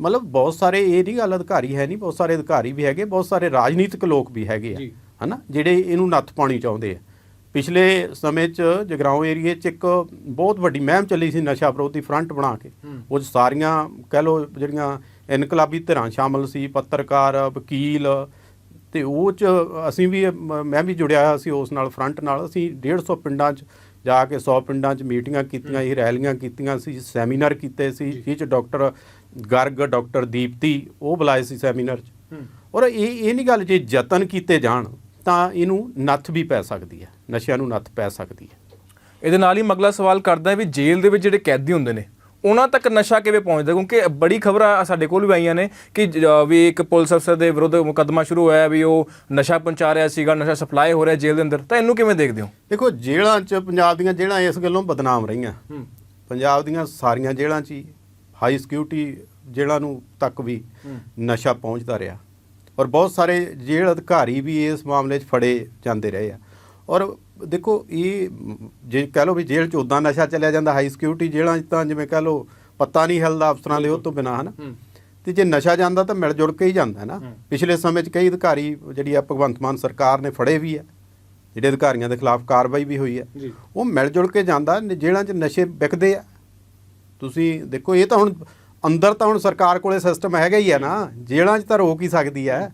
ਮਤਲਬ ਬਹੁਤ ਸਾਰੇ ਇਹ ਨਹੀਂ ਗੱਲ ਅਧਿਕਾਰੀ ਹੈ ਨਹੀਂ ਬਹੁਤ ਸਾਰੇ ਅਧਿਕਾਰੀ ਵੀ ਹੈਗੇ ਬਹੁਤ ਸਾਰੇ ਰਾਜਨੀਤਿਕ ਲੋਕ ਵੀ ਹੈਗੇ ਆ। ਹਨਾ? ਜਿਹੜੇ ਇਹਨੂੰ ਨੱਥ ਪਾਣੀ ਚਾਹੁੰਦੇ ਆ। ਪਿਛਲੇ ਸਮੇਂ 'ਚ ਜਗਰਾਉਂ ਏਰੀਏ 'ਚ ਇੱਕ ਬਹੁਤ ਵੱਡੀ ਮਹਿਮ ਚੱਲੀ ਸੀ ਨਸ਼ਾ ਵਿਰੋਧੀ ਫਰੰਟ ਬਣਾ ਕੇ। ਉਹ 'ਚ ਸਾਰੀਆਂ ਕਹਿ ਲਓ ਜਿਹੜੀਆਂ ਇਨਕਲਾਬੀ ਧਿਰਾਂ ਸ਼ਾਮਲ ਸੀ ਪੱਤਰਕਾਰ ਵਕੀਲ ਤੇ ਉਹ 'ਚ ਅਸੀਂ ਵੀ ਮ- ਮੈਂ ਵੀ ਜੁੜਿਆ ਹੋਇਆ ਸੀ ਉਸ ਨਾਲ ਫਰੰਟ ਨਾਲ। ਅਸੀਂ 150 ਪਿੰਡਾਂ 'ਚ ਜਾ ਕੇ 100 ਪਿੰਡਾਂ 'ਚ ਮੀਟਿੰਗਾਂ ਕੀਤੀਆਂ ਸੀ ਰੈਲੀਆਂ ਕੀਤੀਆਂ ਸੀ ਸੈਮੀਨਾਰ ਕੀਤੇ ਸੀ ਜਿਹ 'ਚ ਡਾਕਟਰ ਗਰਗ ਡਾਕਟਰ ਦੀਪਤੀ ਉਹ ਬੁਲਾਏ ਸੀ ਸੈਮੀਨਾਰ 'ਚ। ਔਰ ਇਹ ਇਹ ਨਹੀਂ ਗੱਲ ਜੇ ਯਤਨ ਕੀਤੇ ਜਾਣ ਤਾਂ ਇਹਨੂੰ ਨੱਥ ਵੀ ਪੈ ਸਕਦੀ ਹੈ ਨਸ਼ਿਆਂ ਨੂੰ ਨੱਥ ਪੈ ਸਕਦੀ ਹੈ। ਇਹਦੇ ਨਾਲ ਹੀ ਮਗਲਾ ਸਵਾਲ ਕਰਦਾ ਹੈ ਵੀ ਜੇਲ੍ਹ ਦੇ ਵਿੱਚ ਜਿਹੜੇ ਕੈਦੀ ਹੁੰਦੇ ਨੇ ਉਹਨਾਂ ਤੱਕ ਨਸ਼ਾ ਕਿਵੇਂ ਪਹੁੰਚਦਾ? ਕਿਉਂਕਿ ਬੜੀ ਖਬਰਾਂ ਸਾਡੇ ਕੋਲ ਵੀ ਆਈਆਂ ਨੇ ਕਿ ਜ- ਵੀ ਇੱਕ ਪੁਲਿਸ ਅਫਸਰ ਦੇ ਵਿਰੁੱਧ ਮੁਕੱਦਮਾ ਸ਼ੁਰੂ ਹੋਇਆ ਵੀ ਉਹ ਨਸ਼ਾ ਪਹੁੰਚਾ ਰਿਹਾ ਸੀਗਾ ਨਸ਼ਾ ਸਪਲਾਈ ਹੋ ਰਿਹਾ ਜੇਲ੍ਹ ਦੇ ਅੰਦਰ। ਤਾਂ ਇਹਨੂੰ ਕਿਵੇਂ ਦੇਖਦੇ ਹੋ? ਦੇਖੋ ਜੇਲ੍ਹਾਂ 'ਚ ਪੰਜਾਬ ਦੀਆਂ ਜੇਲ੍ਹਾਂ ਇਸ ਗੱਲੋਂ ਬਦਨਾਮ ਰਹੀਆਂ। ਪੰਜਾਬ ਦੀਆਂ ਸਾਰੀਆਂ ਜੇਲ੍ਹਾਂ 'ਚ ਹੀ ਹਾਈ ਸਿਕਿਉਰਿਟੀ ਜੇਲ੍ਹਾਂ ਨੂੰ ਤੱਕ ਵੀ ਨਸ਼ਾ ਪਹੁੰਚਦਾ ਰਿਹਾ। ਔਰ ਬਹੁਤ ਸਾਰੇ ਜੇਲ੍ਹ ਅਧਿਕਾਰੀ ਵੀ ਇਸ ਮਾਮਲੇ 'ਚ ਫੜੇ ਜਾਂਦੇ ਰਹੇ ਆ। ਔਰ ਦੇਖੋ ਇਹ ਜੇ ਕਹਿ ਲਓ ਵੀ ਜੇਲ੍ਹ 'ਚ ਉਦਾਂ ਨਸ਼ਾ ਚੱਲਿਆ ਜਾਂਦਾ ਹਾਈ ਸਿਕਿਉਰਿਟੀ ਜੇਲ੍ਹਾਂ 'ਚ ਤਾਂ ਜਿਵੇਂ ਕਹਿ ਲਓ ਪੱਤਾ ਨਹੀਂ ਹਿਲਦਾ ਅਫਸਰਾਂ ਦੇ ਉਹ ਤੋਂ ਬਿਨਾਂ ਹਨਾ? ਤੇ ਜੇ ਨਸ਼ਾ ਜਾਂਦਾ ਤਾਂ ਮਿਲ ਜੁਲ ਕੇ ਹੀ ਜਾਂਦਾ ਹੈ। ਨਾ ਪਿਛਲੇ ਸਮੇਂ 'ਚ ਕਈ ਅਧਿਕਾਰੀ ਜਿਹੜੀ ਆ ਭਗਵੰਤ ਮਾਨ ਸਰਕਾਰ ਨੇ ਫੜੇ ਵੀ ਆ ਜਿਹੜੇ ਅਧਿਕਾਰੀਆਂ ਦੇ ਖਿਲਾਫ ਕਾਰਵਾਈ ਵੀ ਹੋਈ ਹੈ। ਉਹ ਮਿਲ ਜੁਲ ਕੇ ਜਾਂਦਾ ਜੇਲ੍ਹਾਂ 'ਚ ਨਸ਼ੇ ਵਿਕਦੇ ਆ। ਤੁਸੀਂ ਦੇਖੋ ਇਹ ਤਾਂ ਹੁਣ ਅੰਦਰ ਤਾਂ ਹੁਣ ਸਰਕਾਰ ਕੋਲੇ ਸਿਸਟਮ ਹੈਗਾ ਹੀ ਆ ਨਾ। ਜੇਲ੍ਹਾਂ 'ਚ ਤਾਂ ਰੋਕ ਹੀ ਸਕਦੀ ਹੈ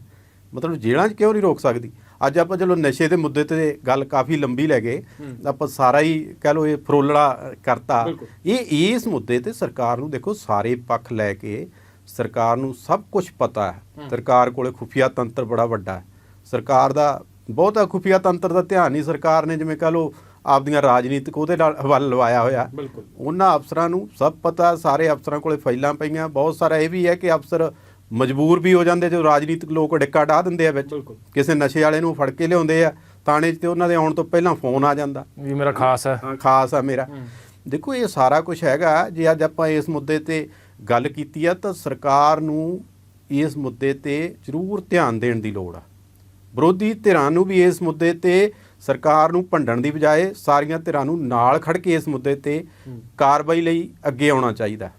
ਮਤਲਬ ਜੇਲ੍ਹਾਂ 'ਚ ਕਿਉਂ ਨਹੀਂ ਰੋਕ ਸਕਦੀ? ਅੱਜ ਆਪਾਂ ਚਲੋ ਨਸ਼ੇ ਦੇ ਮੁੱਦੇ ਤੇ ਗੱਲ ਕਾਫੀ ਲੰਬੀ ਲੈ ਗਏ। ਆਪਾਂ ਸਾਰਾ ਹੀ ਕਹਿ ਲਓ ਇਹ ਫਰੋਲੜਾ ਕਰਤਾ। ਇਹ ਇਸ ਮੁੱਦੇ ਤੇ ਸਰਕਾਰ ਨੂੰ ਦੇਖੋ ਸਾਰੇ ਪੱਖ ਲੈ ਕੇ ਸਰਕਾਰ ਨੂੰ ਸਭ ਕੁਝ ਪਤਾ ਹੈ। ਸਰਕਾਰ ਕੋਲੇ ਖੁਫੀਆ ਤੰਤਰ ਬੜਾ ਵੱਡਾ ਹੈ। ਸਰਕਾਰ ਦਾ ਬਹੁਤਾ ਖੁਫੀਆ ਤੰਤਰ ਦਾ ਧਿਆਨ ਨਹੀਂ। ਸਰਕਾਰ ਨੇ ਜਿਵੇਂ ਕਹ ਲਓ ਆਪਦੀਆਂ ਰਾਜਨੀਤਿਕ ਉਹਦੇ ਨਾਲ ਵੱਲ ਲਵਾਇਆ ਹੋਇਆ। ਉਹਨਾਂ ਅਫਸਰਾਂ ਨੂੰ ਸਭ ਪਤਾ ਸਾਰੇ ਅਫਸਰਾਂ ਕੋਲੇ ਫਾਈਲਾਂ ਪਈਆਂ। ਬਹੁਤ ਸਾਰਾ ਇਹ ਵੀ ਹੈ ਕਿ ਅਫਸਰ ਮਜਬੂਰ ਵੀ ਹੋ ਜਾਂਦੇ ਜੋ ਰਾਜਨੀਤਿਕ ਲੋਕ ਡਿੱਕਾ ਢਾ ਦਿੰਦੇ ਆ ਵਿੱਚ। ਕਿਸੇ ਨਸ਼ੇ ਵਾਲੇ ਨੂੰ ਫੜ ਕੇ ਲਿਆਉਂਦੇ ਆ ਥਾਣੇ 'ਚ ਤੇ ਉਹਨਾਂ ਦੇ ਆਉਣ ਤੋਂ ਪਹਿਲਾਂ ਫੋਨ ਆ ਜਾਂਦਾ। ਵੀ ਮੇਰਾ ਖਾਸ ਹੈ ਹਾਂ ਖਾਸ ਆ ਮੇਰਾ। ਦੇਖੋ ਇਹ ਸਾਰਾ ਕੁਝ ਹੈਗਾ ਜੇ ਅੱਜ ਆਪਾਂ ਇਸ ਮੁੱਦੇ ਤੇ ਗੱਲ ਕੀਤੀ ਆ ਤਾਂ ਸਰਕਾਰ ਨੂੰ ਇਸ ਮੁੱਦੇ ਤੇ ਜ਼ਰੂਰ ਧਿਆਨ ਦੇਣ ਦੀ ਲੋੜ ਆ। ਵਿਰੋਧੀ ਧਿਰਾਂ ਨੂੰ ਵੀ ਇਸ ਮੁੱਦੇ ਤੇ ਸਰਕਾਰ ਨੂੰ ਭੰਡਣ ਦੀ ਬਜਾਏ ਸਾਰੀਆਂ ਧਿਰਾਂ ਨੂੰ ਨਾਲ ਖੜ ਕੇ ਇਸ ਮੁੱਦੇ ਤੇ ਕਾਰਵਾਈ ਲਈ ਅੱਗੇ ਆਉਣਾ ਚਾਹੀਦਾ।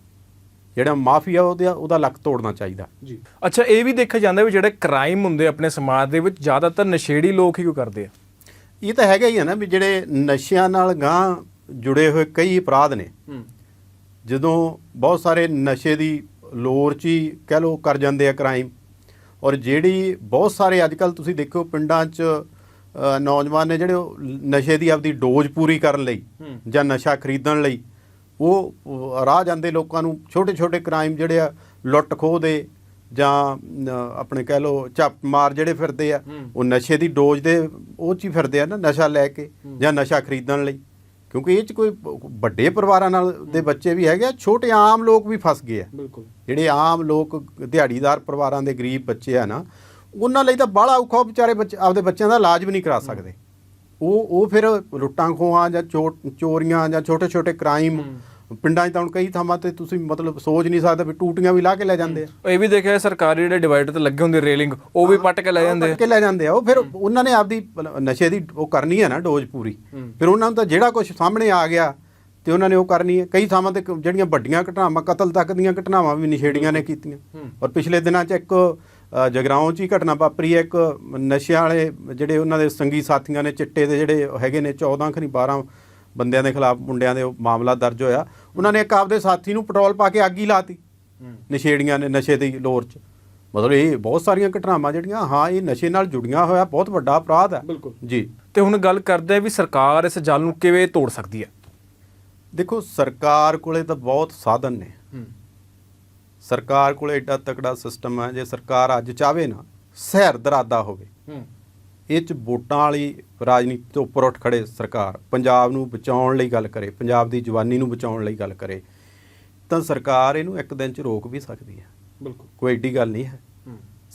ਜਿਹੜਾ ਮਾਫੀਆ ਉਹਦਾ ਉਹਦਾ ਲੱਕ ਤੋੜਨਾ ਚਾਹੀਦਾ। ਜੀ। ਅੱਛਾ ਇਹ ਵੀ ਦੇਖਿਆ ਜਾਂਦਾ ਵੀ ਜਿਹੜੇ ਕ੍ਰਾਈਮ ਹੁੰਦੇ ਆਪਣੇ ਸਮਾਜ ਦੇ ਵਿੱਚ ਜ਼ਿਆਦਾਤਰ ਨਸ਼ੇੜੀ ਲੋਕ ਹੀ ਕਿਉਂ ਕਰਦੇ ਆ? ਇਹ ਤਾਂ ਹੈਗਾ ਹੀ ਆ ਨਾ ਵੀ ਜਿਹੜੇ ਨਸ਼ਿਆਂ ਨਾਲ ਗਾਂ ਜੁੜੇ ਹੋਏ ਕਈ ਅਪਰਾਧ ਨੇ। ਜਦੋਂ ਬਹੁਤ ਸਾਰੇ ਨਸ਼ੇ ਦੀ ਲੋਰ 'ਚ ਹੀ ਕਹਿ ਲਓ ਕਰ ਜਾਂਦੇ ਆ ਕ੍ਰਾਈਮ ਔਰ ਜਿਹੜੀ ਬਹੁਤ ਸਾਰੇ ਅੱਜਕੱਲ ਤੁਸੀਂ ਦੇਖੋ ਪਿੰਡਾਂ 'ਚ ਨੌਜਵਾਨ ਨੇ ਜਿਹੜੇ ਨਸ਼ੇ ਦੀ ਆਪਦੀ ਡੋਜ਼ ਪੂਰੀ ਕਰਨ ਲਈ ਹੂੰ। ਜਾਂ ਨਸ਼ਾ ਖਰੀਦਣ ਲਈ ਉਹ ਰਾਹ ਜਾਂਦੇ ਲੋਕਾਂ ਨੂੰ ਛੋਟੇ ਛੋਟੇ ਕ੍ਰਾਈਮ ਜਿਹੜੇ ਆ ਲੁੱਟ ਖੋਹ ਦੇ ਜਾਂ ਆਪਣੇ ਕਹਿ ਲਓ ਝੱਪ ਮਾਰ ਜਿਹੜੇ ਫਿਰਦੇ ਆ। ਉਹ ਨਸ਼ੇ ਦੀ ਡੋਜ਼ ਦੇ ਉਹ ਚ ਹੀ ਫਿਰਦੇ ਆ ਨਾ ਨਸ਼ਾ ਲੈ ਕੇ ਜਾਂ ਨਸ਼ਾ ਖਰੀਦਣ ਲਈ। ਕਿਉਂਕਿ ਇਹ ਚ ਕੋਈ ਵੱਡੇ ਪਰਿਵਾਰਾਂ ਨਾਲ ਦੇ ਬੱਚੇ ਵੀ ਹੈਗੇ ਆ ਛੋਟੇ ਆਮ ਲੋਕ ਵੀ ਫਸ ਗਏ ਆ। ਜਿਹੜੇ ਆਮ ਲੋਕ ਦਿਹਾੜੀਦਾਰ ਪਰਿਵਾਰਾਂ ਦੇ ਗਰੀਬ ਬੱਚੇ ਆ ਨਾ ਉਹਨਾਂ ਲਈ ਤਾਂ ਬਾਹਲਾ ਔਖਾ ਵਿਚਾਰੇ ਬੱਚੇ ਆਪਦੇ ਬੱਚਿਆਂ ਦਾ ਇਲਾਜ ਵੀ ਨਹੀਂ ਕਰਾ ਸਕਦੇ। ਉਹ ਉਹ ਫਿਰ ਲੁੱਟਾਂ ਖੋਹਾਂ ਜਾਂ ਚੋਰੀਆਂ ਜਾਂ ਛੋਟੇ ਛੋਟੇ ਕ੍ਰਾਈਮ ਪਿੰਡਾਂ 'ਚ ਤਾਂ ਹੁਣ ਕਈ ਥਾਵਾਂ ਤੇ ਤੁਸੀਂ ਮਤਲਬ ਸੋਚ ਨਹੀਂ ਸਕਦੇ ਵੀ ਟੂਟੀਆਂ ਵੀ ਲਾ ਕੇ ਲੈ ਜਾਂਦੇ ਆ। ਇਹ ਵੀ ਦੇਖਿਆ ਸਰਕਾਰੀ ਜਿਹੜੇ ਡਿਵਾਈਡਰ ਤੇ ਲੱਗੇ ਹੁੰਦੇ ਰੇਲਿੰਗ ਉਹ ਵੀ ਪੱਟ ਕੇ ਲੈ ਜਾਂਦੇ ਆ। ਪੱਟ ਕੇ ਲੈ ਜਾਂਦੇ ਆ। ਉਹ ਫਿਰ ਉਹਨਾਂ ਨੇ ਆਪਦੀ ਨਸ਼ੇ ਦੀ ਉਹ ਕਰਨੀ ਹੈ ਨਾ ਡੋਜ਼ ਪੂਰੀ। ਫਿਰ ਉਹਨਾਂ ਨੂੰ ਤਾਂ ਜਿਹੜਾ ਕੁਝ ਸਾਹਮਣੇ ਆ ਗਿਆ ਤੇ ਉਹਨਾਂ ਨੇ ਉਹ ਕਰਨੀ ਹੈ। ਕਈ ਥਾਵਾਂ ਤੇ ਜਿਹੜੀਆਂ ਵੱਡੀਆਂ ਘਟਨਾਵਾਂ ਕਤਲ ਤੱਕ ਦੀਆਂ ਘਟਨਾਵਾਂ ਵੀ ਨਿਸ਼ੇੜੀਆਂ ਨੇ ਕੀਤੀਆਂ। ਔਰ ਪਿਛਲੇ ਦਿਨਾਂ 'ਚ ਇੱਕ ਜਗਰਾਉਂ 'ਚ ਹੀ ਘਟਨਾ ਵਾਪਰੀ ਹੈ। ਇੱਕ ਨਸ਼ਿਆਂ ਵਾਲੇ ਜਿਹੜੇ ਉਹਨਾਂ ਦੇ ਸੰਗੀ ਸਾਥੀਆਂ ਨੇ ਚਿੱਟੇ ਦੇ ਜਿਹੜੇ ਹੈਗੇ ਨੇ 14 ਖਨੀ 12 ਬੰਦਿਆਂ ਦੇ ਖਿਲਾਫ ਮੁੰਡਿਆਂ ਦੇ ਮਾਮਲਾ ਦਰਜ ਹੋਇਆ। ਉਹਨਾਂ ਨੇ ਇੱਕ ਆਪਦੇ ਸਾਥੀ ਨੂੰ ਪੈਟਰੋਲ ਪਾ ਕੇ ਅੱਗ ਹੀ ਲਾਤੀ। ਨਸ਼ੇੜੀਆਂ ਨੇ ਨਸ਼ੇ ਦੀ ਲੋਰ 'ਚ। ਮਤਲਬ ਇਹ ਬਹੁਤ ਸਾਰੀਆਂ ਘਟਨਾਵਾਂ ਜਿਹੜੀਆਂ ਹਾਂ ਇਹ ਨਸ਼ੇ ਨਾਲ ਜੁੜੀਆਂ ਹੋਇਆ ਬਹੁਤ ਵੱਡਾ ਅਪਰਾਧ ਹੈ। ਬਿਲਕੁਲ। ਜੀ। ਤੇ ਹੁਣ ਗੱਲ ਕਰਦੇ ਆ ਵੀ ਸਰਕਾਰ ਇਸ ਜਲ ਨੂੰ ਕਿਵੇਂ ਤੋੜ ਸਕਦੀ ਹੈ? ਦੇਖੋ ਸਰਕਾਰ ਕੋਲੇ ਤਾਂ ਬਹੁਤ ਸਾਧਨ ਨੇ। ਸਰਕਾਰ ਕੋਲੇ ਏਡਾ ਤਕੜਾ ਸਿਸਟਮ ਹੈ ਜੇ ਸਰਕਾਰ ਅੱਜ ਚਾਹਵੇ ਨਾ ਸਹਿਰ ਦਰਾਦਾ ਹੋਵੇ। ਇਹ ਚ ਵੋਟਾਂ ਵਾਲੀ ਰਾਜਨੀਤੀ ਤੋਂ ਉੱਪਰ ਉੱਠ ਖੜੇ ਸਰਕਾਰ ਪੰਜਾਬ ਨੂੰ ਬਚਾਉਣ ਲਈ ਗੱਲ ਕਰੇ ਪੰਜਾਬ ਦੀ ਜਵਾਨੀ ਨੂੰ ਬਚਾਉਣ ਲਈ ਗੱਲ ਕਰੇ ਤਾਂ ਸਰਕਾਰ ਇਹਨੂੰ ਇੱਕ ਦਿਨ ਚ ਰੋਕ ਵੀ ਸਕਦੀ ਹੈ। ਬਿਲਕੁਲ। ਕੋਈ ਏਡੀ ਗੱਲ ਨਹੀਂ ਹੈ।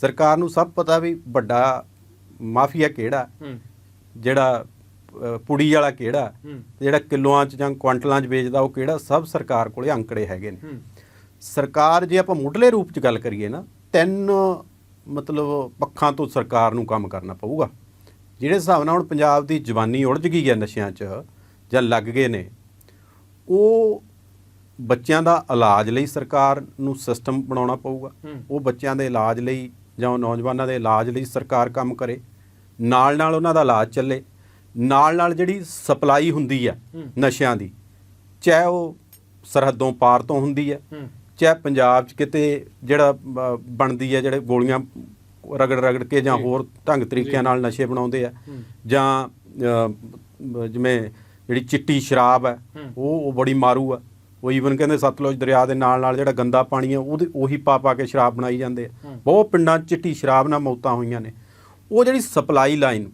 ਸਰਕਾਰ ਨੂੰ ਸਭ ਪਤਾ ਵੀ ਵੱਡਾ ਮਾਫੀਆ ਕਿਹੜਾ ਜਿਹੜਾ ਪੁੜੀ ਵਾਲਾ ਕਿਹੜਾ ਜਿਹੜਾ ਕਿਲੋਆਂ 'ਚ ਜਾਂ ਕੁਆਂਟਲਾਂ 'ਚ ਵੇਚਦਾ ਉਹ ਕਿਹੜਾ ਸਭ ਸਰਕਾਰ ਕੋਲੇ ਅੰਕੜੇ ਹੈਗੇ ਨੇ। ਸਰਕਾਰ ਜੇ ਆਪਾਂ ਮੁੱਢਲੇ ਰੂਪ 'ਚ ਗੱਲ ਕਰੀਏ ਨਾ ਤਿੰਨ ਮਤਲਬ ਪੱਖਾਂ ਤੋਂ ਸਰਕਾਰ ਨੂੰ ਕੰਮ ਕਰਨਾ ਪਊਗਾ। ਜਿਹੜੇ ਹਿਸਾਬ ਨਾਲ ਹੁਣ ਪੰਜਾਬ ਦੀ ਜਵਾਨੀ ਉਲਝ ਗਈ ਹੈ ਨਸ਼ਿਆਂ 'ਚ ਜਾਂ ਲੱਗ ਗਏ ਨੇ ਉਹ ਬੱਚਿਆਂ ਦਾ ਇਲਾਜ ਲਈ ਸਰਕਾਰ ਨੂੰ ਸਿਸਟਮ ਬਣਾਉਣਾ ਪਊਗਾ। ਉਹ ਬੱਚਿਆਂ ਦੇ ਇਲਾਜ ਲਈ ਜਾਂ ਨੌਜਵਾਨਾਂ ਦੇ ਇਲਾਜ ਲਈ ਸਰਕਾਰ ਕੰਮ ਕਰੇ। ਨਾਲ ਨਾਲ ਉਹਨਾਂ ਦਾ ਇਲਾਜ ਚੱਲੇ। ਨਾਲ ਨਾਲ ਜਿਹੜੀ ਸਪਲਾਈ ਹੁੰਦੀ ਆ। ਨਸ਼ਿਆਂ ਦੀ ਚਾਹੇ ਉਹ ਸਰਹੱਦੋਂ ਪਾਰ ਤੋਂ ਹੁੰਦੀ ਹੈ। ਚਾਹੇ ਪੰਜਾਬ 'ਚ ਕਿਤੇ ਜਿਹੜਾ ਬਣਦੀ ਹੈ ਜਿਹੜੇ ਗੋਲੀਆਂ ਰਗੜ ਰਗੜ ਕੇ ਜਾਂ। ਹੋਰ ਢੰਗ ਤਰੀਕਿਆਂ ਨਾਲ ਨਸ਼ੇ ਬਣਾਉਂਦੇ ਆ ਹੂੰ। ਜਾਂ ਜਿਵੇਂ ਜਿਹੜੀ ਚਿੱਟੀ ਸ਼ਰਾਬ ਹੈ ਹੂੰ। ਉਹ ਉਹ ਬੜੀ ਮਾਰੂ ਆ ਉਹ ਈਵਨ ਕਹਿੰਦੇ ਸਤਲੁਜ ਦਰਿਆ ਦੇ ਨਾਲ ਨਾਲ ਜਿਹੜਾ ਗੰਦਾ ਪਾਣੀ ਆ ਉਹਦੇ ਉਹੀ ਪਾ ਪਾ ਕੇ ਸ਼ਰਾਬ ਬਣਾਈ ਜਾਂਦੇ ਆ ਹੂੰ। ਬਹੁਤ ਪਿੰਡਾਂ 'ਚ ਚਿੱਟੀ ਸ਼ਰਾਬ ਨਾਲ ਮੌਤਾਂ ਹੋਈਆਂ ਨੇ ਉਹ ਜਿਹੜੀ ਸਪਲਾਈ ਲਾਈਨ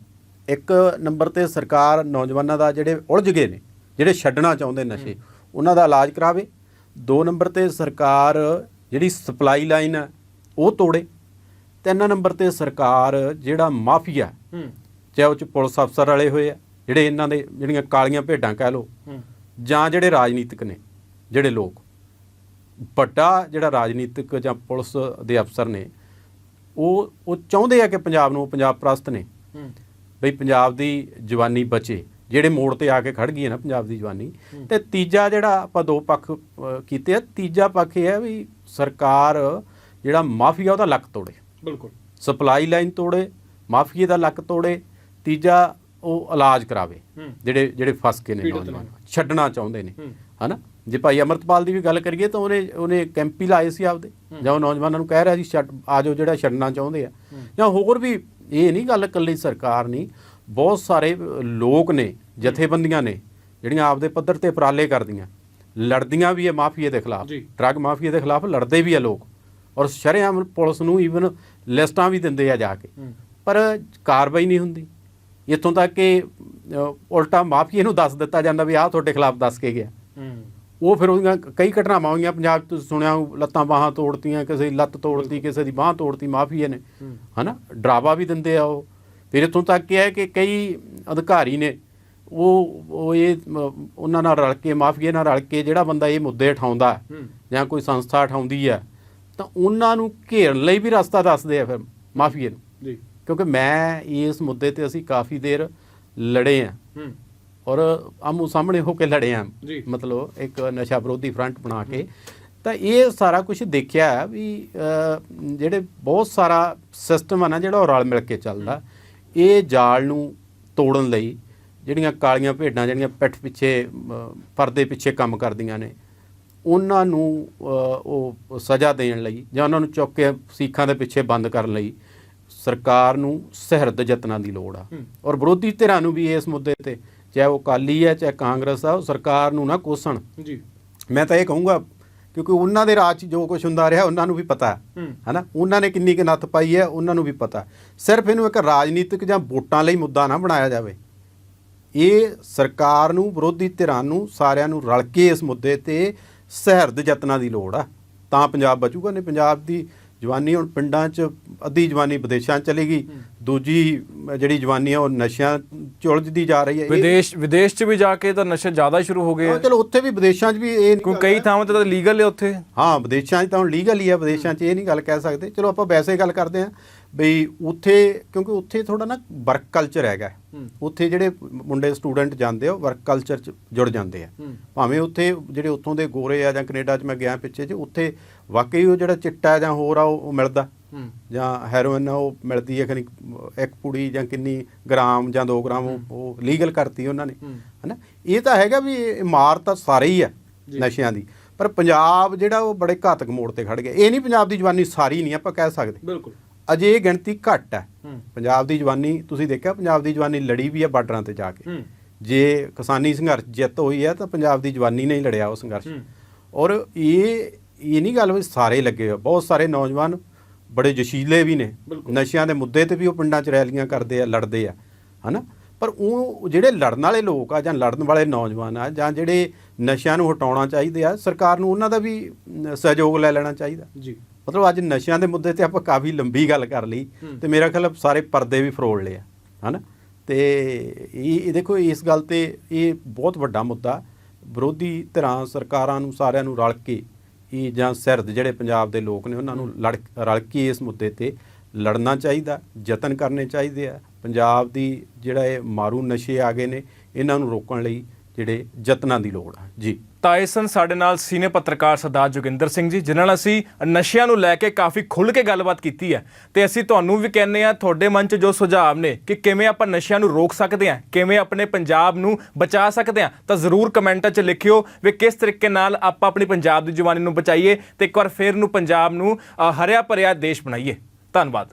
ਇੱਕ ਨੰਬਰ ਤੇ ਸਰਕਾਰ ਨੌਜਵਾਨਾਂ ਦਾ ਜਿਹੜੇ ਉਲਝ ਗਏ ਨੇ ਜਿਹੜੇ ਛੱਡਣਾ ਚਾਹੁੰਦੇ ਨਸ਼ੇ ਉਹਨਾਂ ਦਾ ਇਲਾਜ ਕਰਾਵੇ ਦੋ ਨੰਬਰ ਤੇ ਸਰਕਾਰ ਜਿਹੜੀ ਸਪਲਾਈ ਲਾਈਨ ਹੈ ਉਹ ਤੋੜੇ। ਤਿੰਨ ਨੰਬਰ ਤੇ ਸਰਕਾਰ ਜਿਹੜਾ ਮਾਫੀਆ ਚਾਹੇ ਉਹ ਚ ਪੁਲਿਸ ਅਫਸਰ ਵਾਲੇ ਹੋਏ ਆ ਜਿਹੜੇ ਇਹਨਾਂ ਦੇ ਜਿਹੜੀਆਂ ਕਾਲੀਆਂ ਭੇਡਾਂ ਕਹਿ ਲਓ ਜਾਂ ਜਿਹੜੇ ਰਾਜਨੀਤਿਕ ਨੇ ਜਿਹੜੇ ਲੋਕ। ਵੱਡਾ ਜਿਹੜਾ ਰਾਜਨੀਤਿਕ ਜਾਂ ਪੁਲਿਸ ਦੇ ਅਫਸਰ ਨੇ ਉਹ ਉਹ ਚਾਹੁੰਦੇ ਆ ਕਿ ਪੰਜਾਬ ਨੂੰ ਪੰਜਾਬ ਪ੍ਰਸਤ ਨੇ। ਬਈ ਪੰਜਾਬ ਦੀ ਜਵਾਨੀ ਬਚੇ। ਜਿਹੜੇ ਮੋੜ ਤੇ ਆ ਕੇ ਖੜ ਗਈ ਹੈ ਨਾ ਪੰਜਾਬ ਦੀ ਜਵਾਨੀ ਤੇ ਤੀਜਾ ਜਿਹੜਾ ਆਪਾਂ ਦੋ ਪੱਖ ਕੀਤੇ ਆ ਤੀਜਾ ਪੱਖ ਇਹ ਹੈ ਵੀ ਸਰਕਾਰ ਜਿਹੜਾ ਮਾਫੀਆ ਉਹਦਾ ਲੱਕ ਤੋੜੇ। ਬਿਲਕੁਲ। ਸਪਲਾਈ ਲਾਈਨ ਤੋੜੇ ਮਾਫੀਏ ਦਾ ਲੱਕ ਤੋੜੇ ਤੀਜਾ ਉਹ ਇਲਾਜ ਕਰਾਵੇ। ਜਿਹੜੇ ਜਿਹੜੇ ਫਸ ਕੇ ਨੇ ਨੌਜਵਾਨ। ਛੱਡਣਾ ਚਾਹੁੰਦੇ ਨੇ। ਹਨਾ? ਜੇ ਭਾਈ ਅਮਰਤਪਾਲ ਦੀ ਵੀ ਗੱਲ ਕਰੀਏ ਤਾਂ ਉਹਨੇ ਉਹਨੇ ਕੈਂਪ ਹੀ ਲਾਏ ਸੀ ਆਪਦੇ ਜਾਂ ਉਹ ਨੌਜਵਾਨਾਂ ਨੂੰ ਕਹਿ ਰਿਹਾ ਸੀ ਛੱਡ ਆ ਜਾਓ ਜਿਹੜਾ ਛੱਡਣਾ ਚਾਹੁੰਦੇ ਆ। ਜਾਂ ਹੋਰ ਵੀ ਇਹ ਨਹੀਂ ਗੱਲ ਇਕੱਲੀ ਸਰਕਾਰ ਨਹੀਂ ਬਹੁਤ ਸਾਰੇ ਲੋਕ ਨੇ ਜਥੇਬੰਦੀਆਂ ਨੇ ਜਿਹੜੀਆਂ ਆਪਦੇ ਪੱਧਰ ਤੇ ਉਪਰਾਲੇ ਕਰਦੀਆਂ। ਲੜਦੀਆਂ ਵੀ ਹੈ ਮਾਫੀਏ ਦੇ ਖਿਲਾਫ। ਡਰੱਗ ਮਾਫੀਆ ਦੇ ਖਿਲਾਫ ਲੜਦੇ ਵੀ ਆ ਲੋਕ। ਔਰ ਸ਼ਰੇਆਮ ਪੁਲਿਸ ਨੂੰ ਈਵਨ ਲਿਸਟਾਂ ਵੀ ਦਿੰਦੇ ਆ ਜਾ ਕੇ। ਪਰ ਕਾਰਵਾਈ ਨਹੀਂ ਹੁੰਦੀ। ਇੱਥੋਂ ਤੱਕ ਕਿ ਉਲਟਾ ਮਾਫੀਏ ਨੂੰ ਦੱਸ ਦਿੱਤਾ ਜਾਂਦਾ ਵੀ ਆਹ ਤੁਹਾਡੇ ਖਿਲਾਫ ਦੱਸ ਕੇ ਗਿਆ। ਉਹ ਫਿਰ ਉਹਦੀਆਂ ਕਈ ਘਟਨਾਵਾਂ ਹੋਈਆਂ। ਪੰਜਾਬ ਤੁਸੀਂ ਸੁਣਿਆ ਲੱਤਾਂ ਬਾਹਾਂ ਤੋੜਤੀਆਂ ਕਿਸੇ ਦੀ ਲੱਤ ਤੋੜਤੀ ਕਿਸੇ ਦੀ ਬਾਹ ਤੋੜਤੀ ਮਾਫੀਏ ਨੇ। ਹਨਾ? ਡਰਾਵਾ ਵੀ ਦਿੰਦੇ ਆ ਉਹ। ਫਿਰ ਇੱਥੋਂ ਤੱਕ ਕਿ ਹੈ ਕਿ ਕਈ ਅਧਿਕਾਰੀ ਨੇ ਉਹ ਉਹ ਇਹ ਉਹਨਾਂ ਨਾਲ ਰਲ ਕੇ ਮਾਫੀਏ ਨਾਲ ਰਲ ਕੇ ਜਿਹੜਾ ਬੰਦਾ ਇਹ ਮੁੱਦੇ ਉਠਾਉਂਦਾ। ਜਾਂ ਕੋਈ ਸੰਸਥਾ ਉਠਾਉਂਦੀ ਹੈ ਤਾਂ ਉਹਨਾਂ ਨੂੰ ਘੇਰਨ ਲਈ ਵੀ ਰਸਤਾ ਦੱਸਦੇ ਆ ਫਿਰ ਮਾਫੀਏ ਨੂੰ। ਜੀ। ਕਿਉਂਕਿ ਮੈਂ ਇਸ ਮੁੱਦੇ ਤੇ ਅਸੀਂ ਕਾਫੀ ਦੇਰ ਲੜੇ ਆ। ਔਰ ਆਮੂ ਸਾਹਮਣੇ ਹੋ ਕੇ ਲੜੇ ਆ। ਮਤਲਬ ਇੱਕ ਨਸ਼ਾ ਵਿਰੋਧੀ ਫਰੰਟ ਬਣਾ ਕੇ। ਤਾਂ ਇਹ ਸਾਰਾ ਕੁਝ ਦੇਖਿਆ ਵੀ ਜਿਹੜੇ ਬਹੁਤ ਸਾਰਾ ਸਿਸਟਮ ਆ ਨਾ ਜਿਹੜਾ ਉਹ ਰਲ ਮਿਲ ਕੇ ਚੱਲਦਾ। ਇਹ ਜਾਲ ਨੂੰ ਤੋੜਨ ਲਈ ਜਿਹੜੀਆਂ ਕਾਲੀਆਂ ਭੇਡਾਂ ਜਿਹੜੀਆਂ ਪਿੱਠ ਪਿੱਛੇ ਪਰਦੇ ਪਿੱਛੇ ਕੰਮ ਕਰਦੀਆਂ ਨੇ ਉਹਨਾਂ ਨੂੰ ਉਹ ਸਜ਼ਾ ਦੇਣ ਲਈ ਜਾਂ ਉਹਨਾਂ ਨੂੰ ਚੁੱਕ ਕੇ ਸੀਖਾਂ ਦੇ ਪਿੱਛੇ ਬੰਦ ਕਰਨ ਲਈ ਸਰਕਾਰ ਨੂੰ ਸਹਿਰਦ ਯਤਨਾਂ ਦੀ ਲੋੜ ਆ। ਔਰ ਵਿਰੋਧੀ ਧਿਰਾਂ ਨੂੰ ਵੀ ਇਸ ਮੁੱਦੇ ਤੇ ਚਾਹੇ ਉਹ ਅਕਾਲੀ ਹੈ ਚਾਹੇ ਕਾਂਗਰਸ ਆ ਉਹ ਸਰਕਾਰ ਨੂੰ ਨਾ ਕੋਸਣ। ਜੀ। ਮੈਂ ਤਾਂ ਇਹ ਕਹੂੰਗਾ ਕਿਉਂਕਿ ਉਹਨਾਂ ਦੇ ਰਾਜ 'ਚ ਜੋ ਕੁਝ ਹੁੰਦਾ ਰਿਹਾ ਉਹਨਾਂ ਨੂੰ ਵੀ ਪਤਾ ਹੈ। ਹਨਾ? ਉਹਨਾਂ ਨੇ ਕਿੰਨੀ ਕੁ ਨੱਥ ਪਾਈ ਹੈ ਉਹਨਾਂ ਨੂੰ ਵੀ ਪਤਾ ਸਿਰਫ ਇਹਨੂੰ ਇੱਕ ਰਾਜਨੀਤਿਕ ਜਾਂ ਵੋਟਾਂ ਲਈ ਮੁੱਦਾ ਨਾ ਬਣਾਇਆ ਜਾਵੇ। ਇਹ ਸਰਕਾਰ ਨੂੰ ਵਿਰੋਧੀ ਧਿਰਾਂ ਨੂੰ ਸਾਰਿਆਂ ਨੂੰ ਰਲ ਕੇ ਇਸ ਮੁੱਦੇ ਤੇ ਸਹਿਰਦ ਯਤਨਾਂ ਦੀ ਲੋੜ ਆ। ਤਾਂ ਪੰਜਾਬ ਬਚੂਗਾ ਨਹੀਂ ਪੰਜਾਬ ਦੀ ਜਵਾਨੀ ਹੁਣ ਪਿੰਡਾਂ 'ਚ ਅੱਧੀ ਜਵਾਨੀ ਵਿਦੇਸ਼ਾਂ 'ਚ ਚਲੀ ਗਈ। ਦੂਜੀ ਜਿਹੜੀ ਜਵਾਨੀ ਆ ਉਹ ਨਸ਼ਿਆਂ 'ਚ ਉਲਝਦੀ ਜਾ ਰਹੀ ਹੈ। ਵਿਦੇਸ਼ ਵਿਦੇਸ਼ 'ਚ ਵੀ ਜਾ ਕੇ ਤਾਂ ਨਸ਼ੇ ਜ਼ਿਆਦਾ ਸ਼ੁਰੂ ਹੋ ਗਏ। ਆ। ਚਲੋ ਉੱਥੇ ਵੀ ਵਿਦੇਸ਼ਾਂ 'ਚ ਵੀ ਇਹ ਨਹੀਂ ਕਈ ਥਾਵਾਂ ਤੇ ਤਾਂ ਲੀਗਲ ਹੈ ਉੱਥੇ। ਹਾਂ ਵਿਦੇਸ਼ਾਂ 'ਚ ਤਾਂ ਹੁਣ ਲੀਗਲ ਹੀ ਆ ਵਿਦੇਸ਼ਾਂ 'ਚ ਇਹ ਨਹੀਂ ਗੱਲ ਕਹਿ ਸਕਦੇ। ਚਲੋ ਆਪਾਂ ਵੈਸੇ ਗੱਲ ਕਰਦੇ ਹਾਂ ਬਈ ਉੱਥੇ ਕਿਉਂਕਿ ਉੱਥੇ ਥੋੜਾ ਨਾ ਵਰਕ ਕਲਚਰ ਹੈਗਾ ਉੱਥੇ ਜਿਹੜੇ ਮੁੰਡੇ ਸਟੂਡੈਂਟ ਜਾਂਦੇ ਆ ਵਰਕ ਕਲਚਰ 'ਚ ਜੁੜ ਜਾਂਦੇ ਆ। ਭਾਵੇਂ ਉੱਥੇ ਜਿਹੜੇ ਉੱਥੋਂ ਦੇ ਗੋਰੇ ਆ ਜਾਂ ਕੈਨੇਡਾ 'ਚ ਮੈਂ ਗਿਆ ਪਿੱਛੇ 'ਚ ਉੱਥੇ ਵਾਕਈ ਉਹ ਜਿਹੜਾ ਚਿੱਟਾ ਜਾਂ ਹੋਰ ਆ ਉਹ ਮਿਲਦਾ। ਜਾਂ ਹੈਰੋਇਨ ਉਹ ਮਿਲਦੀ ਹੈ ਖਨੀ ਇੱਕ ਪੁੜੀ ਜਾਂ ਕਿੰਨੀ ਗ੍ਰਾਮ ਜਾਂ 2 ਗ੍ਰਾਮ ਉਹ- ਲੀਗਲ ਕਰਤੀ ਉਹਨਾਂ ਨੇ। ਹਨਾ? ਇਹ ਤਾਂ ਹੈਗਾ ਵੀ ਇਹ ਮਾਰ ਤਾਂ ਸਾਰੇ ਹੀ ਆ ਨਸ਼ਿਆਂ ਦੀ। ਪਰ ਪੰਜਾਬ ਜਿਹੜਾ ਉਹ ਬੜੇ ਘਾਤਕ ਮੋੜ ਤੇ ਖੜ ਗਿਆ। ਇਹ ਨਹੀਂ ਪੰਜਾਬ ਦੀ ਜਵਾਨੀ ਸਾਰੀ ਨਹੀਂ ਆਪਾਂ ਕਹਿ ਸਕਦੇ। ਬਿਲਕੁਲ। ਅਜੇ ਇਹ ਗਿਣਤੀ ਘੱਟ ਹੈ ਹੂੰ। ਪੰਜਾਬ ਦੀ ਜਵਾਨੀ ਤੁਸੀਂ ਦੇਖਿਆ ਪੰਜਾਬ ਦੀ ਜਵਾਨੀ ਲੜੀ ਵੀ ਹੈ ਬਾਰਡਰਾਂ ਤੇ ਜਾ ਕੇ। ਹੂੰ। ਜੇ ਕਿਸਾਨੀ ਸੰਘਰਸ਼ ਜਿੱਤ ਹੋਈ ਹੈ ਤਾਂ ਪੰਜਾਬ ਦੀ ਜਵਾਨੀ ਨੇ ਹੀ ਲੜਿਆ ਉਹ ਸੰਘਰਸ਼। ਹੂੰ। ਔਰ ਇਹ ਇਹ ਨਹੀਂ ਗੱਲ ਵੀ ਸਾਰੇ ਲੱਗੇ ਹੋਏ ਬਹੁਤ ਸਾਰੇ ਨੌਜਵਾਨ ਬੜੇ ਜਸ਼ੀਲੇ ਵੀ ਨੇ। ਨਸ਼ਿਆਂ ਦੇ ਮੁੱਦੇ ਤੇ ਵੀ ਉਹ ਪਿੰਡਾਂ 'ਚ ਰੈਲੀਆਂ ਕਰਦੇ ਆ ਲੜਦੇ ਆ ਹਨਾ? ਪਰ ਉਹ ਜਿਹੜੇ ਲੜਨ ਵਾਲੇ ਲੋਕ ਆ ਜਾਂ ਲੜਨ ਵਾਲੇ ਨੌਜਵਾਨ ਆ ਜਾਂ ਜਿਹੜੇ ਨਸ਼ਿਆਂ ਨੂੰ ਹਟਾਉਣਾ ਚਾਹੀਦੇ ਆ ਸਰਕਾਰ ਨੂੰ ਉਹਨਾਂ ਦਾ ਵੀ ਸਹਿਯੋਗ ਲੈ ਲੈਣਾ ਚਾਹੀਦਾ। ਜੀ। ਮਤਲਬ ਅੱਜ ਨਸ਼ਿਆਂ ਦੇ ਮੁੱਦੇ ਤੇ ਆਪਾਂ ਕਾਫੀ ਲੰਬੀ ਗੱਲ ਕਰ ਲਈ ਤੇ ਮੇਰਾ ਖਿਆਲ ਸਾਰੇ ਪਰਦੇ ਵੀ ਫਰੋਲ ਲਏ ਆ ਹਨਾ? ਤੇ ਇਹ ਦੇਖੋ ਇਸ ਗੱਲ ਤੇ ਇਹ ਬਹੁਤ ਵੱਡਾ ਮੁੱਦਾ। ਵਿਰੋਧੀ ਧਿਰਾਂ ਸਰਕਾਰਾਂ ਨੂੰ ਸਾਰਿਆਂ ਨੂੰ ਰਲ ਕੇ ਇਹ ਜਾਂ ਸਿਰਦ ਜਿਹੜੇ ਪੰਜਾਬ ਦੇ ਲੋਕ ਨੇ ਉਹਨਾਂ ਨੂੰ ਲੜ ਰਲ ਕੇ ਇਸ ਮੁੱਦੇ ਤੇ ਲੜਨਾ ਚਾਹੀਦਾ ਯਤਨ ਕਰਨੇ ਚਾਹੀਦੇ ਆ। ਪੰਜਾਬ ਦੀ ਜਿਹੜਾ ਇਹ ਮਾਰੂ ਨਸ਼ੇ ਆ ਗਏ ਨੇ ਇਹਨਾਂ ਨੂੰ ਰੋਕਣ ਲਈ ਜਿਹੜੇ ਯਤਨਾਂ ਦੀ ਲੋੜ ਆ। ਜੀ। ਤਾਂ ਇਹ ਸਨ ਸਾਡੇ ਨਾਲ ਸੀਨੀਅਰ ਪੱਤਰਕਾਰ ਸਰਦਾਰ ਜੋਗਿੰਦਰ ਸਿੰਘ ਜੀ, ਜਿਨ੍ਹਾਂ ਨਾਲ ਅਸੀਂ ਨਸ਼ਿਆਂ ਨੂੰ ਲੈ ਕੇ ਕਾਫੀ ਖੁੱਲ੍ਹ ਕੇ ਗੱਲਬਾਤ ਕੀਤੀ ਹੈ। ਤੇ ਅਸੀਂ ਤੁਹਾਨੂੰ ਵੀ ਕਹਿੰਦੇ ਆ ਤੁਹਾਡੇ ਮਨ 'ਚ ਜੋ ਸੁਝਾਅ ਨੇ ਕਿ ਕਿਵੇਂ ਆਪਾਂ ਨਸ਼ਿਆਂ ਨੂੰ ਰੋਕ ਸਕਦੇ ਆ ਕਿਵੇਂ ਆਪਣੇ ਪੰਜਾਬ ਨੂੰ ਬਚਾ ਸਕਦੇ ਆ ਤਾਂ ਜ਼ਰੂਰ ਕਮੈਂਟਾਂ 'ਚ ਲਿਖਿਓ ਵੀ ਕਿਸ ਤਰੀਕੇ ਨਾਲ ਆਪਾਂ ਆਪਣੀ ਪੰਜਾਬ ਦੀ ਜਵਾਨੀ ਨੂੰ ਬਚਾਈਏ ਤੇ ਇੱਕ ਵਾਰ ਫੇਰ ਨੂੰ ਪੰਜਾਬ ਨੂੰ ਹਰਿਆ ਭਰਿਆ ਦੇਸ਼ ਬਣਾਈਏ। ਧੰਨਵਾਦ।